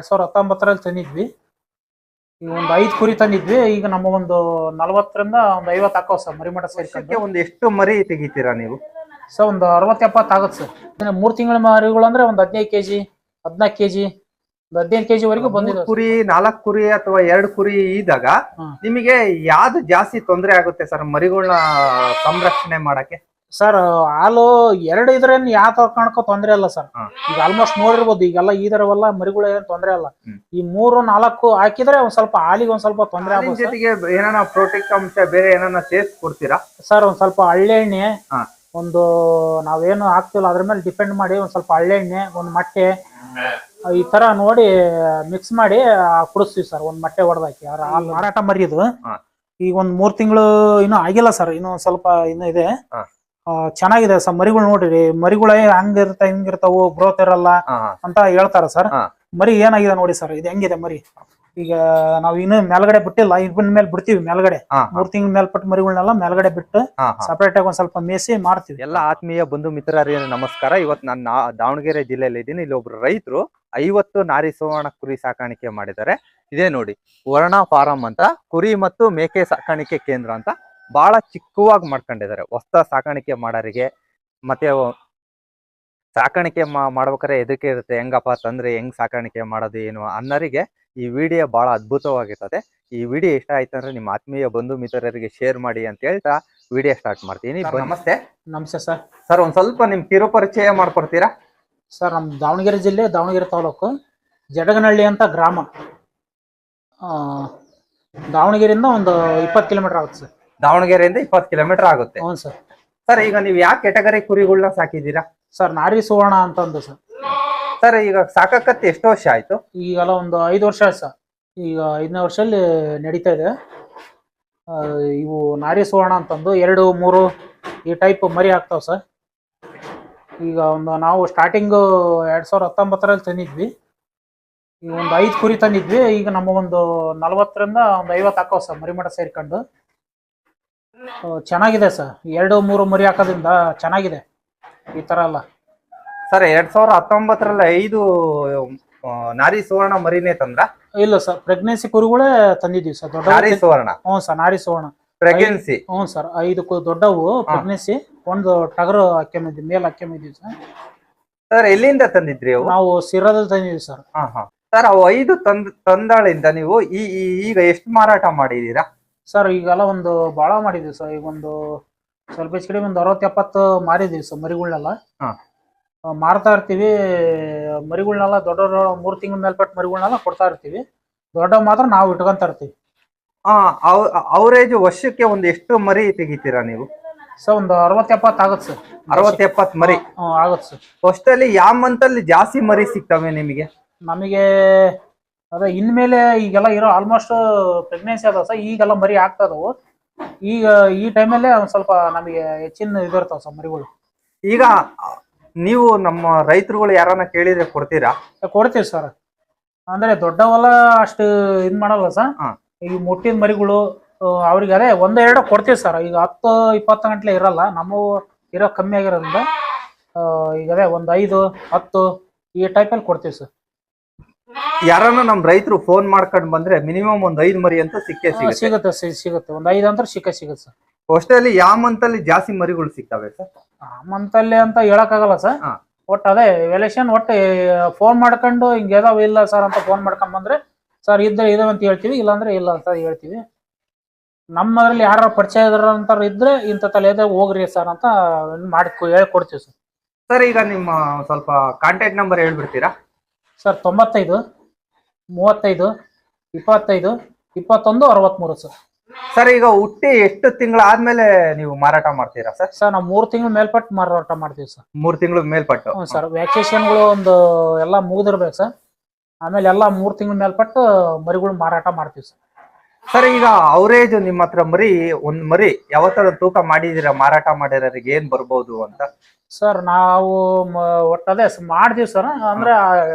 ಎರಡ್ ಸಾವಿರದ ಹತ್ತೊಂಬತ್ತರಲ್ಲಿ ತಂದಿದ್ವಿ. ಈಗ ಒಂದು ಐದು ಕುರಿ ತಂದಿದ್ವಿ. ಈಗ ನಮ್ಮ ಒಂದು ನಲವತ್ತರಿಂದ ಒಂದು ಐವತ್ತು ಹಾಕೋ ಸರ್ ಮರಿಮಠ ಮಠ ಸೇರ್ಕೊಂಡು ಒಂದು ಎಷ್ಟು ಮರಿ ತೆಗಿತೀರಾ ನೀವು? ಸರ್ ಒಂದು ಅರವತ್ತು ಎಪ್ಪತ್ತು ಆಗುತ್ತೆ ಸರ್. ಮೂರು ತಿಂಗಳ ಮರಿಗಳು ಅಂದ್ರೆ ಒಂದು ಹದಿನೈದು ಕೆಜಿ ಹದಿನಾಲ್ಕು ಕೆಜಿ ಒಂದು ಹದಿನೈದು ಕೆಜಿ ವರೆಗೂ ಬಂದಿದೆ ಕುರಿ ನಾಲ್ಕು ಕುರಿ ಅಥವಾ ಎರಡು ಕುರಿ ಇದ್ದಾಗ ನಿಮಗೆ ಯಾವ್ದು ಜಾಸ್ತಿ ತೊಂದರೆ ಆಗುತ್ತೆ ಸರ್ ಮರಿಗಳನ್ನ ಸಂರಕ್ಷಣೆ ಮಾಡಕ್ಕೆ? ಸರ್ ಹಾಲು ಎರಡು ಇದ್ರೇನ್ ಯಾವ ತರ ಕಾಣಕೋ ತೊಂದ್ರೆ ಇಲ್ಲ ಸರ್ ಈಗ ಆಲ್ಮೋಸ್ಟ್ ನೋಡಿರ್ಬೋದು ಈಗೆಲ್ಲ ಈ ತರವೆಲ್ಲ ಮರಿಗಳು ಏನ್ ತೊಂದ್ರೆ ಇಲ್ಲ. ಈ ಮೂರು ನಾಲ್ಕು ಹಾಕಿದ್ರೆ ಒಂದ್ ಸ್ವಲ್ಪ ಹಾಲಿಗೆ ಒಂದ್ ಸ್ವಲ್ಪ ತೊಂದ್ರೆ ಆಗುತ್ತೆ ಜೊತೆಗೆ ಏನಾನ ಪ್ರೋಟೀನ್ ಅಂಶ ಬೇರೆ ಏನಾನ ಸೇರ್ಸ್ ಕೊಡ್ತೀರಾ? ಸರ್ ಒಂದ್ ಸ್ವಲ್ಪ ಹಳ್ಳೆಣ್ಣೆ. ಒಂದು ನಾವೇನು ಹಾಕ್ತಿಲ್ಲ ಅದ್ರ ಮೇಲೆ ಡಿಪೆಂಡ್ ಮಾಡಿ ಒಂದ್ ಸ್ವಲ್ಪ ಹಳ್ಳೆಣ್ಣೆ ಒಂದ್ ಮೊಟ್ಟೆ ಈ ತರ ನೋಡಿ ಮಿಕ್ಸ್ ಮಾಡಿ ಕುಡಿಸ್ತೀವಿ ಸರ್ ಒಂದ್ ಮೊಟ್ಟೆ ಹೊಡೆದಾಕಿ ಹಾಲು ಮಾರಾಟ ಮರಿಯೋದು. ಈಗ ಒಂದ್ ಮೂರ್ ತಿಂಗಳು ಇನ್ನೂ ಆಗಿಲ್ಲ ಸರ್ ಇನ್ನು ಸ್ವಲ್ಪ ಇನ್ನೂ ಇದೆ. ಚೆನ್ನಾಗಿದೆ ಸರ್ ಮರಿಗಳು ನೋಡ್ರಿ ಮರಿಗಳೇ ಹಂಗಿರ್ತ ಹಿಂಗಿರ್ತಾವು ಗ್ರೋತ್ ಇರಲ್ಲ. ಅಂತ ಹೇಳ್ತಾರ ಸರ್. ಮರಿ ಏನಾಗಿದೆ ನೋಡಿ ಸರ್ ಇದು ಹೆಂಗಿದೆ ಮರಿ? ಈಗ ನಾವ್ ಇನ್ನು ಮೇಲ್ಗಡೆ ಬಿಟ್ಟಿಲ್ಲ ಇಬ್ಬನ ಮೇಲೆ ಬಿಡ್ತೀವಿ ಮೇಲ್ಗಡೆ. ಮೂರ್ ತಿಂಗಳ ಮೇಲ್ಪಟ್ಟ ಮರಿಗಳನ್ನೆಲ್ಲ ಮೇಲ್ಗಡೆ ಬಿಟ್ಟು. ಸಪರೇಟ್ ಆಗಿ ಒಂದ್ ಸ್ವಲ್ಪ ಮೇಸಿ ಮಾಡ್ತೀವಿ. ಎಲ್ಲ ಆತ್ಮೀಯ ಬಂಧು ಮಿತ್ರರಿಗೆ ನಮಸ್ಕಾರ. ಇವತ್ತು ನಾನು ದಾವಣಗೆರೆ ಜಿಲ್ಲೆಯಲ್ಲಿ ಇದ್ದೀನಿ. ಇಲ್ಲಿ ಒಬ್ರು ರೈತರು ಐವತ್ತು ನಾರಿ ಸುವರ್ಣ ಕುರಿ ಸಾಕಾಣಿಕೆ ಮಾಡಿದ್ದಾರೆ. ಇದೇ ನೋಡಿ ವರ್ಣ ಫಾರಂ ಅಂತ ಕುರಿ ಮತ್ತು ಮೇಕೆ ಸಾಕಾಣಿಕೆ ಕೇಂದ್ರ ಅಂತ ಬಹಳ ಚಿಕ್ಕವಾಗಿ ಮಾಡ್ಕೊಂಡಿದ್ದಾರೆ. ಹೊಸ ಸಾಕಾಣಿಕೆ ಮಾಡೋರಿಗೆ. ಮತ್ತೆ ಸಾಕಾಣಿಕೆ ಮಾಡ್ಬೇಕಾರೆ ಮಾಡ್ಬೇಕಾದ್ರೆ ಎದಕ್ಕೆ ಇರುತ್ತೆ ಹೆಂಗಪ್ಪ ತಂದ್ರೆ ಹೆಂಗ್ ಸಾಕಾಣಿಕೆ ಮಾಡೋದು ಏನು ಅನ್ನೋರಿಗೆ ಈ ವಿಡಿಯೋ ಬಹಳ ಅದ್ಭುತವಾಗಿರ್ತದೆ. ಈ ವಿಡಿಯೋ ಇಷ್ಟ ಆಯ್ತು ಅಂದ್ರೆ ನಿಮ್ಮ ಆತ್ಮೀಯ ಬಂಧು ಮಿತ್ರರಿಗೆ ಶೇರ್ ಮಾಡಿ ಅಂತ ಹೇಳ್ತಾ ವಿಡಿಯೋ ಸ್ಟಾರ್ಟ್ ಮಾಡ್ತೀನಿ. ನಮಸ್ತೆ. ನಮಸ್ತೆ ಸರ್. ಸರ್ ಒಂದ್ ಸ್ವಲ್ಪ ನಿಮ್ ಕಿರು ಪರಿಚಯ ಮಾಡ್ಕೊಡ್ತೀರಾ? ಸರ್ ನಮ್ ದಾವಣಗೆರೆ ಜಿಲ್ಲೆ ದಾವಣಗೆರೆ ತಾಲೂಕು ಜಡಗನಹಳ್ಳಿ ಅಂತ ಗ್ರಾಮ. ಆ, ದಾವಣಗೆರೆಯಿಂದ ಒಂದು ಇಪ್ಪತ್ತು ಕಿಲೋಮೀಟರ್ ಆಗುತ್ತೆ ಸರ್. ದಾವಣಗೆರೆಯಿಂದ ಇಪ್ಪತ್ತು ಕಿಲೋಮೀಟರ್ ಆಗುತ್ತೆ. ಹ್ಞೂ ಸರ್. ಸರ್ ಈಗ ನೀವು ಯಾವ ಕೆಟಗರಿ ಕುರಿಗಳನ್ನ ಸಾಕಿದ್ದೀರಾ? ಸರ್ ನಾರಿ ಸುವರ್ಣ ಅಂತಂದು ಸರ್. ಸರ್ ಈಗ ಸಾಕಕತ್ತೆ ಎಷ್ಟು ವರ್ಷ ಆಯ್ತು? ಈಗೆಲ್ಲ ಒಂದು ಐದು ವರ್ಷ ಆಯ್ತು ಸರ್. ಈಗ ಐದನೇ ವರ್ಷದಲ್ಲಿ ನಡೀತಾ ಇದೆ. ಆ, ಇವು ನಾರಿ ಸುವರ್ಣ ಅಂತಂದು ಎರಡು ಮೂರು ಈ ಟೈಪ್ ಮರಿ ಆಗ್ತಾವೆ ಸರ್. ಈಗ ಒಂದು ನಾವು ಸ್ಟಾರ್ಟಿಂಗು ಎರಡು ಸಾವಿರದ ಹತ್ತೊಂಬತ್ತರಲ್ಲಿ ತಂದಿದ್ವಿ. ಈಗ ಒಂದು ಐದು ಕುರಿ ತಂದಿದ್ವಿ. ಈಗ ನಮ್ಮ ಒಂದು ನಲವತ್ತರಿಂದ ಒಂದು ಐವತ್ತು ಹಾಕೋ ಸರ್ ಮರಿಮಠ ಸೇರ್ಕೊಂಡು. ಚೆನ್ನಾಗಿದೆ ಸರ್. ಎರಡು ಮೂರು ಮರಿ ಹಾಕೋದ್ರಿಂದ ಚೆನ್ನಾಗಿದೆ. ಈ ತರ ಅಲ್ಲ. ಸರ್ ಎರಡ್ ಸಾವಿರ ಹತ್ತೊಂಬತ್ತರಲ್ಲಿ ಐದು ಆ, ನಾರಿ ಸುವರ್ಣ ಮರಿನೇ ತಂದ್ರ? ಇಲ್ಲ ಸರ್ ಪ್ರೆಗ್ನೆನ್ಸಿ ಕುರಿಗಳೇ ತಂದಿದ್ದೀವಿ ಸರ್. ದೊಡ್ಡ ನಾರಿ ಸುವರ್ಣ? ಹ್ಞೂ ಸರ್ ನಾರಿ ಸುವರ್ಣ. ಪ್ರೆಗ್ನೆನ್ಸಿ ಹ್ಞೂ ಸರ್ ಐದು ಕು- ದೊಡ್ಡವು ಪ್ರೆಗ್ನೆನ್ಸಿ ಒಂದು ಟಗರು ಹಾಕ್ಯಮಿದ್ವಿ ಮೇಲ್ ಹಾಕ್ಯಮಿದ್ವಿ ಸರ್. ಸರ್ ಎಲ್ಲಿಂದ ತಂದಿದ್ರಿ ಅವು? ನಾವು ಸಿರಾದಲ್ಲಿ ತಂದಿದ್ವಿ ಸರ್. ಹಾ ಹಾ ಸರ್ ಅವು ಐದು ತಂದ್ ತಂದಾಳಿಂದ ನೀವು ಈ ಈ- ಈಗ ಎಷ್ಟು ಮಾರಾಟ ಮಾಡಿದೀರಾ ಸರ್ ಈಗೆಲ್ಲ ಒಂದು ಭಾಳ ಮಾಡಿದ್ವಿ ಸರ್ ಈಗ ಒಂದು ಸ್ವಲ್ಪ ಹೆಚ್ಚು ಕಡಿಮೆ ಒಂದು ಅರವತ್ತು ಎಪ್ಪತ್ತು ಮಾರಿದ್ವಿ ಸರ್ ಮರಿಗಳನ್ನೆಲ್ಲ ಹಾ. ಆ, ಮಾರ್ತಾ ಇರ್ತೀವಿ. ಮರಿಗಳನ್ನೆಲ್ಲ ದೊಡ್ಡವರು ಮೂರು ತಿಂಗಳ ಮೇಲ್ಪಟ್ಟು ಮರಿಗಳನ್ನೆಲ್ಲ ಕೊಡ್ತಾ ಇರ್ತೀವಿ. ದೊಡ್ಡ ಮಾತ್ರ ನಾವು ಇಟ್ಕೊಂತ ಇರ್ತೀವಿ. ಹಾ ಅವರೇಜ್ ವರ್ಷಕ್ಕೆ ಒಂದು ಎಷ್ಟು ಮರಿ ತೆಗಿತೀರಾ ನೀವು? ಸರ್ ಒಂದು ಅರವತ್ತು ಎಪ್ಪತ್ತು ಆಗುತ್ತೆ ಸರ್ ಅರವತ್ ಎಪ್ಪತ್ ಮರಿ. ಹ್ಞೂ ಆಗುತ್ತೆ ಸರ್ ಫಸ್ಟಲ್ಲಿ ಯಾವ ಮಂತಲ್ಲಿ ಅಲ್ಲಿ ಜಾಸ್ತಿ ಮರಿ ಸಿಗ್ತವೆ ನಿಮಗೆ? ನಮಗೆ ಅದೇ ಇನ್ಮೇಲೆ ಈಗೆಲ್ಲ ಇರೋ ಆಲ್ಮೋಸ್ಟ್ ಪ್ರೆಗ್ನೆನ್ಸಿ ಅದಾವ ಸರ್ ಈಗೆಲ್ಲ ಮರಿ ಆಗ್ತಾ ಇದಾವು. ಈಗ ಈ ಟೈಮಲ್ಲೇ ಒಂದು ಸ್ವಲ್ಪ ನಮಗೆ ಹೆಚ್ಚಿನ ಇದು ಇರ್ತಾವ ಸರ್ ಮರಿಗಳು. ಈಗ ನೀವು ನಮ್ಮ ರೈತರುಗಳು ಯಾರನ್ನ ಕೇಳಿದ್ರೆ ಕೊಡ್ತೀರಾ? ಕೊಡ್ತೀವಿ ಸರ್ ಅಂದ್ರೆ ದೊಡ್ಡವಲ್ಲ ಅಷ್ಟು ಇದು ಮಾಡಲ್ಲ ಸರ್ ಹಾ. ಈ ಮುಟ್ಟಿನ ಮರಿಗಳು ಅವ್ರಿಗೆ ಅದೇ ಒಂದ್ ಎರಡು ಕೊಡ್ತೀವಿ ಸರ್ ಈಗ ಹತ್ತು ಇಪ್ಪತ್ತು ಗಂಟ್ಲೆ ಇರಲ್ಲ ನಮ್ಮ ಇರೋ ಕಮ್ಮಿ ಆಗಿರೋದ್ರಿಂದ ಆ, ಈಗ ಅದೇ ಒಂದು ಐದು ಹತ್ತು ಈ ಟೈಪಲ್ಲಿ ಕೊಡ್ತೀವಿ ಸರ್ ಯಾರನ್ನ ನಮ್ ರೈತರು ಫೋನ್ ಮಾಡ್ಕೊಂಡ್ ಬಂದ್ರೆ ಮಿನಿಮಮ್ ಒಂದ್ ಐದ್ ಮರಿ ಅಂತ ಸಿಕ್ಕೇ ಸಿಗುತ್ತೆ. ಸಿಗುತ್ತೆ ಸಿ- ಸಿಗುತ್ತೆ. ಒಂದು ಐದು ಅಂದ್ರೆ ಸಿಕ್ಕ ಸಿಗುತ್ತೆ ಸರ್. ಅಲ್ಲಿ ಯಾವ ಮಂತ್ ಅಲ್ಲಿ ಜಾಸ್ತಿ ಮರಿಗಳು ಸಿಗ್ತವೆ ಸರ್? ಆ ಮಂತಲ್ಲಿ ಅಂತ ಹೇಳಕ್ಕಾಗಲ್ಲ ಸರ್. ಹಾ. ಒಟ್ಟು ಅದೇ ಎಲೆಕ್ಷನ್ ಒಟ್ಟು ಫೋನ್ ಮಾಡ್ಕೊಂಡು ಹಿಂಗೆ ಇದಾವ ಇಲ್ಲ ಸರ್ ಅಂತ ಫೋನ್ ಮಾಡ್ಕೊಂಡ್ ಬಂದ್ರೆ ಸರ್ ಇದ್ರೆ ಇದಾವೆ ಅಂತ ಹೇಳ್ತೀವಿ ಇಲ್ಲಾಂದ್ರೆ ಇಲ್ಲ ಅಂತ ಹೇಳ್ತೀವಿ. ನಮ್ಮದ್ರಲ್ಲಿ ಯಾರ ಪರಿಚಯ ಅಂತ ಇದ್ರೆ ಇಂಥ ತಲೆ ಇದೆ ಹೋಗ್ರಿ ಸರ್ ಅಂತ ಮಾಡಿ ಹೇಳ್ಕೊಡ್ತೀವಿ ಸರ್. ಸರ್ ಈಗ ನಿಮ್ಮ ಸ್ವಲ್ಪ ಕಾಂಟ್ಯಾಕ್ಟ್ ನಂಬರ್ ಹೇಳ್ಬಿಡ್ತೀರಾ? ಸರ್ ತೊಂಬತ್ತೈದು ಮೂವತ್ತೈದು ಇಪ್ಪತ್ತೈದು ಇಪ್ಪತ್ತೊಂದು ಅರವತ್ಮೂರು ಸರ್. ಸರ್ ಈಗ ಹುಟ್ಟಿ ಎಷ್ಟು ತಿಂಗಳು ಆದ್ಮೇಲೆ ನೀವು ಮಾರಾಟ ಮಾಡ್ತೀರಾ ಸರ್? ಸರ್ ನಾವು ಮೂರು ತಿಂಗಳು ಮೇಲ್ಪಟ್ಟು ಮಾರಾಟ ಮಾಡ್ತೀವಿ ಸರ್. ಮೂರು ತಿಂಗಳು ಮೇಲ್ಪಟ್ಟು. ಹ್ಞೂ ಸರ್ ವ್ಯಾಕ್ಸೇಷನ್ಗಳು ಒಂದು ಎಲ್ಲ ಮುಗಿದಿರ್ಬೇಕು ಸರ್. ಆಮೇಲೆ ಎಲ್ಲ ಮೂರು ತಿಂಗಳ ಮೇಲ್ಪಟ್ಟು ಮರಿಗಳು ಮಾರಾಟ ಮಾಡ್ತೀವಿ ಸರ್. ಸರ್ ಈಗ ಅವರೇಜ್ ನಿಮ್ಮ ಹತ್ರ ಮರಿ ಒಂದ್ ಮರಿ ಯಾವತ್ತಾದ್ರೂ ತೂಕ ಮಾಡಿದಿರ ಮಾರಾಟ ಮಾಡಿರೋರಿಗೆ ಏನ್ ಬರ್ಬೋದು ಅಂತ? ಸರ್ ನಾವು ಮ- ಒಟ್ಟು ಅದೇ ಸ- ಮಾಡ್ತೀವಿ ಸರ್ ಅಂದ್ರೆ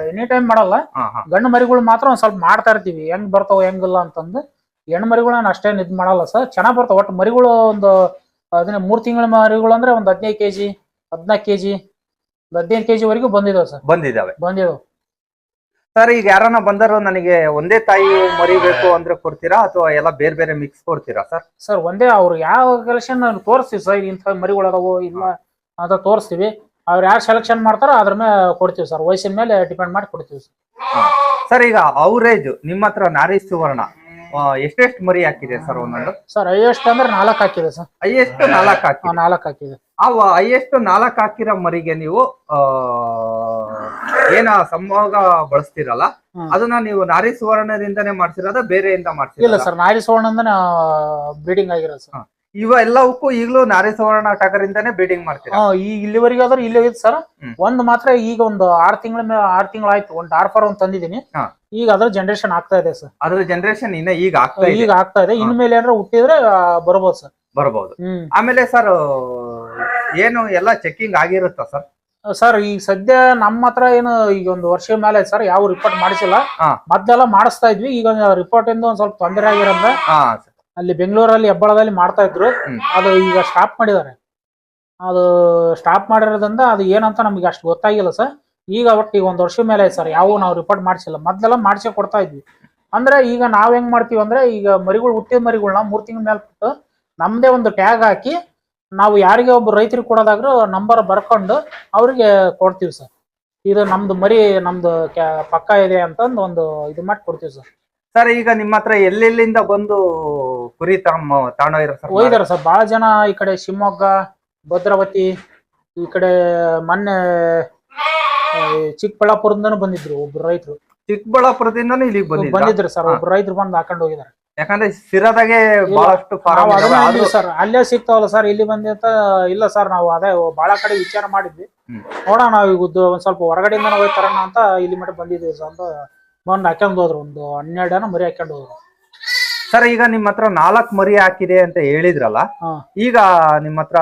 ಎನಿ ಟೈಮ್ ಮಾಡಲ್ಲ. ಹಾ ಹಾ. ಗಂಡು ಮರಿಗಳು ಮಾತ್ರ ಒಂದ್ ಸ್ವಲ್ಪ ಮಾಡ್ತಾ ಇರ್ತೀವಿ ಹೆಂಗ್ ಬರ್ತಾವ ಹೆಂಗಿಲ್ಲ ಅಂತಂದು. ಹೆಣ್ಣು ಮರಿಗಳನ್ನ ಅಷ್ಟೇನು ಇದು ಮಾಡಲ್ಲ ಸರ್ ಚೆನ್ನಾಗ್ ಬರ್ತಾವ. ಒಟ್ಟು ಮರಿಗಳು ಒಂದು ಅದನ್ನ ಮೂರು ತಿಂಗಳ ಮರಿಗಳು ಅಂದ್ರೆ ಒಂದು ಹದಿನೈದು ಕೆಜಿ ಹದಿನಾಲ್ಕು ಕೆ ಜಿ ಒಂದು ಹದಿನೈದು ಕೆ ಜಿವರೆಗೂ ಬಂದಿದಾವೆ ಸರ್. ಬಂದಿದಾವೆ. ಬಂದಿದಾವೆ. ಸರ್ ಈಗ ಯಾರನ್ನ ಬಂದರು ನನಗೆ ಒಂದೇ ತಾಯಿ ಮರಿ ಬೇಕು ಅಂದ್ರೆ ಕೊಡ್ತೀರಾ ಅಥವಾ ಎಲ್ಲ ಬೇರೆ ಬೇರೆ ಮಿಕ್ಸ್ ಕೊಡ್ತೀರಾ ಸರ್ ಸರ್ ಒಂದೇ ಅವ್ರು ಯಾವ ಕಲೆಕ್ಷನ್ ತೋರಿಸ್ತೀವಿ ಸರ್ ಇಂಥ ಮರಿಗಳು ಅದಾವು ಇಲ್ಲ ಅಂತ ತೋರಿಸ್ತೀವಿ. ಅವ್ರು ಯಾರು ಸೆಲೆಕ್ಷನ್ ಮಾಡ್ತಾರೋ ಅದ್ರ ಮೇಲೆ ಕೊಡ್ತೀವಿ ಸರ್ ವಯಸ್ಸಿನ ಮೇಲೆ ಡಿಪೆಂಡ್ ಮಾಡಿ ಕೊಡ್ತೀವಿ ಸರ್ ಸರ್ ಈಗ ಅವರೇಜ್ ನಿಮ್ಮ ಹತ್ರ ನಾರಿ ಸುವರ್ಣ ಎಷ್ಟೆಷ್ಟು ಮರಿ ಹಾಕಿದೆ ಸರ್ ಒಂದೊಂದು? ಸರ್ ಹೈಯೆಸ್ಟ್ ಅಂದ್ರೆ ನಾಲ್ಕು ಹಾಕಿದೆ ಸರ್ ಹೈಯೆಸ್ಟ್ ನಾಲ್ಕು ಹಾಕಿ ನಾಲ್ಕು ಹಾಕಿದೆ. ಆ ಹೈಯೆಸ್ಟ್ ನಾಲ್ಕು ಹಾಕಿರೋ ಮರಿಗೆ ನೀವು ಆ ಏನ ಸಂಭೋಗ ಬಳಸ್ತಿರಲ್ಲ ಅದನ್ನ ನೀವು ನಾರಿ ಸುವರ್ಣದಿಂದನೇ ಮಾಡ್ಸಿರೋದ ಬೇರೆಯಿಂದ ಇಲ್ಲ ಸರ್ ನಾರಿ ಸುವರ್ಣಂದನೇ ಬ್ರೀಡಿಂಗ್ ಆಗಿರೋದು ಸರ್. ಇವ ಎಲ್ಲವಕ್ಕೂ ಈಗಲೂ ನಾರಿ ಸುವರ್ಣ ಟಗರಿಂದಾನೇ ಬೀಡಿಂಗ್ ಮಾಡ್ತೀರಾ? ಹಾ ಈ ಇಲ್ಲಿವರೆಗೆ ಆದ್ರೆ ಇಲ್ಲೇ ಸರ್. ಹ್ಮ್. ಒಂದ್ ಮಾತ್ರ ಈಗ ಒಂದು ಆರ್ ತಿಂಗಳ ಆರ್ ತಿಂಗಳು ಆಯ್ತು ಒಂದು ಡಾರ್ಫರ್ ಒಂದ್ ತಂದಿದ್ದೀನಿ. ಹಾ. ಈಗ ಅದ್ರ ಜನರೇಷನ್ ಆಗ್ತಾ ಇದೆ ಸರ್. ಅದ್ರ ಜನರೇಷನ್ ಇನ್ನ ಈಗ ಆಗ್ತಾ ಈಗ ಇದೆ. ಆಗ್ತಾ ಇದೆ ಇನ್ಮೇಲೆ ಏನಾರ ಹುಟ್ಟಿದ್ರೆ ಆ, ಬರ್ಬೋದು ಸರ್. ಬರಬಹುದು ಹ್ಮ್. ಆಮೇಲೆ ಸರ್ ಏನು ಎಲ್ಲ ಚೆಕಿಂಗ್ ಆಗಿರುತ್ತಾ ಸರ್? ಸರ್ ಈಗ ಸದ್ಯ ನಮ್ಮ ಹತ್ರ ಏನು ಈಗ ಒಂದು ವರ್ಷ ಮೇಲೆ ಸರ್ ಯಾವ ರಿಪೋರ್ಟ್ ಮಾಡಿಸಿಲ್ಲ. ಹಾ. ಮೊದ್ಲೆಲ್ಲ ಮಾಡಿಸ್ತಾ ಇದ್ವಿ. ಈಗ ರಿಪೋರ್ಟ್ ಇಂದ ಒಂದ್ ಸ್ವಲ್ಪ ತೊಂದರೆ ಆಗಿರೋದ್ರಿಂದ ಹಾ ಅಲ್ಲಿ ಬೆಂಗಳೂರಲ್ಲಿ ಹೆಬ್ಬಳದಲ್ಲಿ ಮಾಡ್ತಾ ಇದ್ರು. ಹ್ಮ್. ಅದು ಈಗ ಸ್ಟಾಪ್ ಮಾಡಿದ್ದಾರೆ. ಅದು ಸ್ಟಾಪ್ ಮಾಡಿರೋದ್ರಿಂದ ಅದು ಏನಂತ ನಮ್ಗೆ ಅಷ್ಟು ಗೊತ್ತಾಗಿಲ್ಲ ಸರ್. ಈಗ ಒಟ್ಟು ಈಗ ಒಂದು ವರ್ಷ ಮೇಲೆ ಆಯ್ತು ಸರ್ ಯಾವ ನಾವು ರಿಪೋರ್ಟ್ ಮಾಡಿಸಿಲ್ಲ. ಮೊದ್ಲೆಲ್ಲ ಮಾಡಿಸಿ ಕೊಡ್ತಾ ಇದ್ವಿ. ಅಂದ್ರೆ ಈಗ ನಾವ್ ಹೆಂಗ್ ಮಾಡ್ತೀವಿ ಅಂದ್ರೆ ಈಗ ಮರಿಗಳು ಹುಟ್ಟಿದ ಮರಿಗಳನ್ನ ಮೂರ್ ತಿಂಗಳ ಮೇಲೆ ಬಿಟ್ಟು ನಮ್ದೇ ಒಂದು ಟ್ಯಾಗ್ ಹಾಕಿ ನಾವು ಯಾರಿಗೆ ಒಬ್ಬ ರೈತರಿಗೆ ಕೊಡೋದಾದ್ರೂ ನಂಬರ್ ಬರ್ಕೊಂಡು ಅವ್ರಿಗೆ ಕೊಡ್ತೀವಿ ಸರ್. ಇದು ನಮ್ದು ಮರಿ ನಮ್ದು ಪಕ್ಕ ಇದೆ ಅಂತಂದು ಒಂದು ಇದು ಮಾಡಿ ಕೊಡ್ತೀವಿ ಸರ್. ಸರ್ ಈಗ ನಿಮ್ಮ ಹತ್ರ ಎಲ್ಲೆಲ್ಲಿಂದ ಬಂದು ಕುರಿ ತಮ್ಮ ತಾಣ ಸರ್? ಒಯ್ದಾರ ಸರ್. ಬಹಳ ಜನ ಈ ಕಡೆ ಶಿವಮೊಗ್ಗ ಭದ್ರಾವತಿ ಈ ಕಡೆ ಮೊನ್ನೆ ಚಿಕ್ಕಬಳ್ಳಾಪುರದಿಂದನು ಬಂದಿದ್ರು ಒಬ್ರು ರೈತರು. ಚಿಕ್ಕಬಳ್ಳಾಪುರದಿಂದನೂ ಇಲ್ಲಿಗೆ ಬಂದಿದ್ರು? ಬಂದಿದ್ರು ಸರ್. ಒಬ್ರು ರೈತರು ಬಂದು ಹಾಕೊಂಡು ಹೋಗಿದ್ದಾರೆ. ಯಾಕಂದ್ರೆ ಸಿರದಾಗೆ ಬಹಳಷ್ಟು ಫಾರಂ ನಾವು ಅದನ್ನ ಅಂದ್ವಿ ಸರ್ ಅಲ್ಲೇ ಸಿಗ್ತಾವಲ್ಲ ಸರ್ ಇಲ್ಲಿ ಬಂದಿ ಅಂತ ಇಲ್ಲ ಸರ್ ನಾವು ಅದೇ ಬಹಳ ಕಡೆ ವಿಚಾರ ಮಾಡಿದ್ವಿ. ನೋಡೋಣ ನಾವು ಈಗ ಉದ್ದ- ಒಂದ್ ಸ್ವಲ್ಪ ಹೊರಗಡೆಯಿಂದ ಹೋಗ್ತಾರಣ ಅಂತ ಇಲ್ಲಿ ಮಟ್ಟ ಬಂದಿದ್ದೀವಿ ಸರ್ ಅಂತ ಬಂದು ಹಾಕೊಂಡು ಹೋದ್ರು. ಒಂದು ಹನ್ನೆರಡು ಜನ ಮರಿ ಹಾಕೊಂಡು ಹೋದ್ರು. ಸರ್ ಈಗ ನಿಮ್ಮ ಹತ್ರ ನಾಲ್ಕ್ ಮರಿ ಹಾಕಿದೆ ಅಂತ ಹೇಳಿದ್ರಲ್ಲ ಈಗ ನಿಮ್ಮ ಹತ್ರ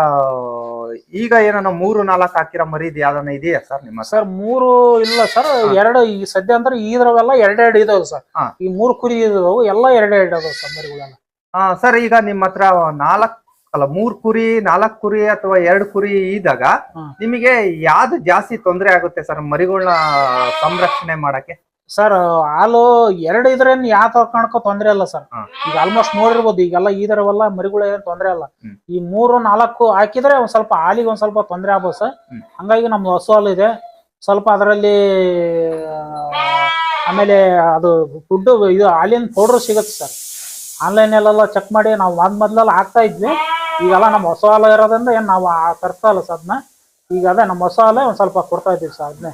ಈಗ ಏನನ್ನ ಮೂರು ನಾಲ್ಕು ಹಾಕಿರೋ ಮರಿ ಇದು ಯಾವ್ದನ್ನ ಇದೆಯಾ ಸರ್ ನಿಮ್ಮ ಹತ್ರ? ಸರ್ ಮೂರು ಇಲ್ಲ ಸರ್ ಎರಡು ಈ ಸದ್ಯ ಅಂದ್ರೆ ಇದ್ರವೆಲ್ಲ ಎರಡೆರಡು ಇದಾವೆ ಸರ್. ಹಾ. ಈ ಮೂರು ಕುರಿ ಇದಾವು ಎಲ್ಲ ಎರಡೆರಡು ಇದಾವೆ ಸರ್ ಮರಿಗಳೆಲ್ಲ. ಆ, ಸರ್ ಈಗ ನಿಮ್ಮ ಹತ್ರ ನಾಲ್ಕ್ ಅಲ್ಲ ಮೂರ್ ಕುರಿ ನಾಲ್ಕ್ ಕುರಿ ಅಥವಾ ಎರಡು ಕುರಿ ಇದ್ದಾಗ ಹ್ಮ್. ನಿಮಗೆ ಯಾವ್ದು ಜಾಸ್ತಿ ತೊಂದರೆ ಆಗುತ್ತೆ ಸರ್ ಮರಿಗಳನ್ನ ಸಂರಕ್ಷಣೆ ಮಾಡಕ್ಕೆ? ಸರ್ ಹಾಲು ಎರಡು ಇದ್ರೇನ್ ಯಾವ ತರ ಕಾಣಕೋ ತೊಂದ್ರೆ ಇಲ್ಲ ಸರ್ ಈಗ ಆಲ್ಮೋಸ್ಟ್ ನೋಡಿರ್ಬೋದು ಈಗೆಲ್ಲ ಈದರವೆಲ್ಲ ಮರಿಗಳು ಏನ್ ತೊಂದ್ರೆ ಇಲ್ಲ. ಈ ಮೂರು ನಾಲ್ಕು ಹಾಕಿದ್ರೆ ಒಂದ್ ಸ್ವಲ್ಪ ಹಾಲಿಗೆ ಒಂದ್ ಸ್ವಲ್ಪ ತೊಂದ್ರೆ ಆಗ್ಬೋದು ಸರ್. ಹಂಗಾಗಿ ನಮ್ದು ಹಸು ಹಾಲು ಇದೆ. ಸ್ವಲ್ಪ ಅದರಲ್ಲಿ ಆಮೇಲೆ ಅದು ಫುಡ್ ಇದು ಹಾಲಿನ ಪೌಡರ್ ಸಿಗುತ್ತೆ ಸರ್ ಆನ್ಲೈನ್ ಅಲ್ಲೆಲ್ಲ ಚೆಕ್ ಮಾಡಿ ನಾವು ಮೊದ್ ಮೊದ್ಲೆಲ್ಲ ಹಾಕ್ತಾ ಇದ್ವಿ. ಈಗೆಲ್ಲ ನಮ್ಮ ಹೊಸ ಹಾಲು ಇರೋದ್ರಿಂದ ಏನ್ ನಾವು ತರ್ತಾ ಇಲ್ಲ ಸರ್ ಅದನ್ನ ಈಗ ಅದೇ ನಮ್ಮ ಹೊಸ ಹಾಲೇ ಒಂದ್ ಸ್ವಲ್ಪ ಕೊಡ್ತಾ ಇದ್ದೀವಿ ಸರ್ ಅದನ್ನೇ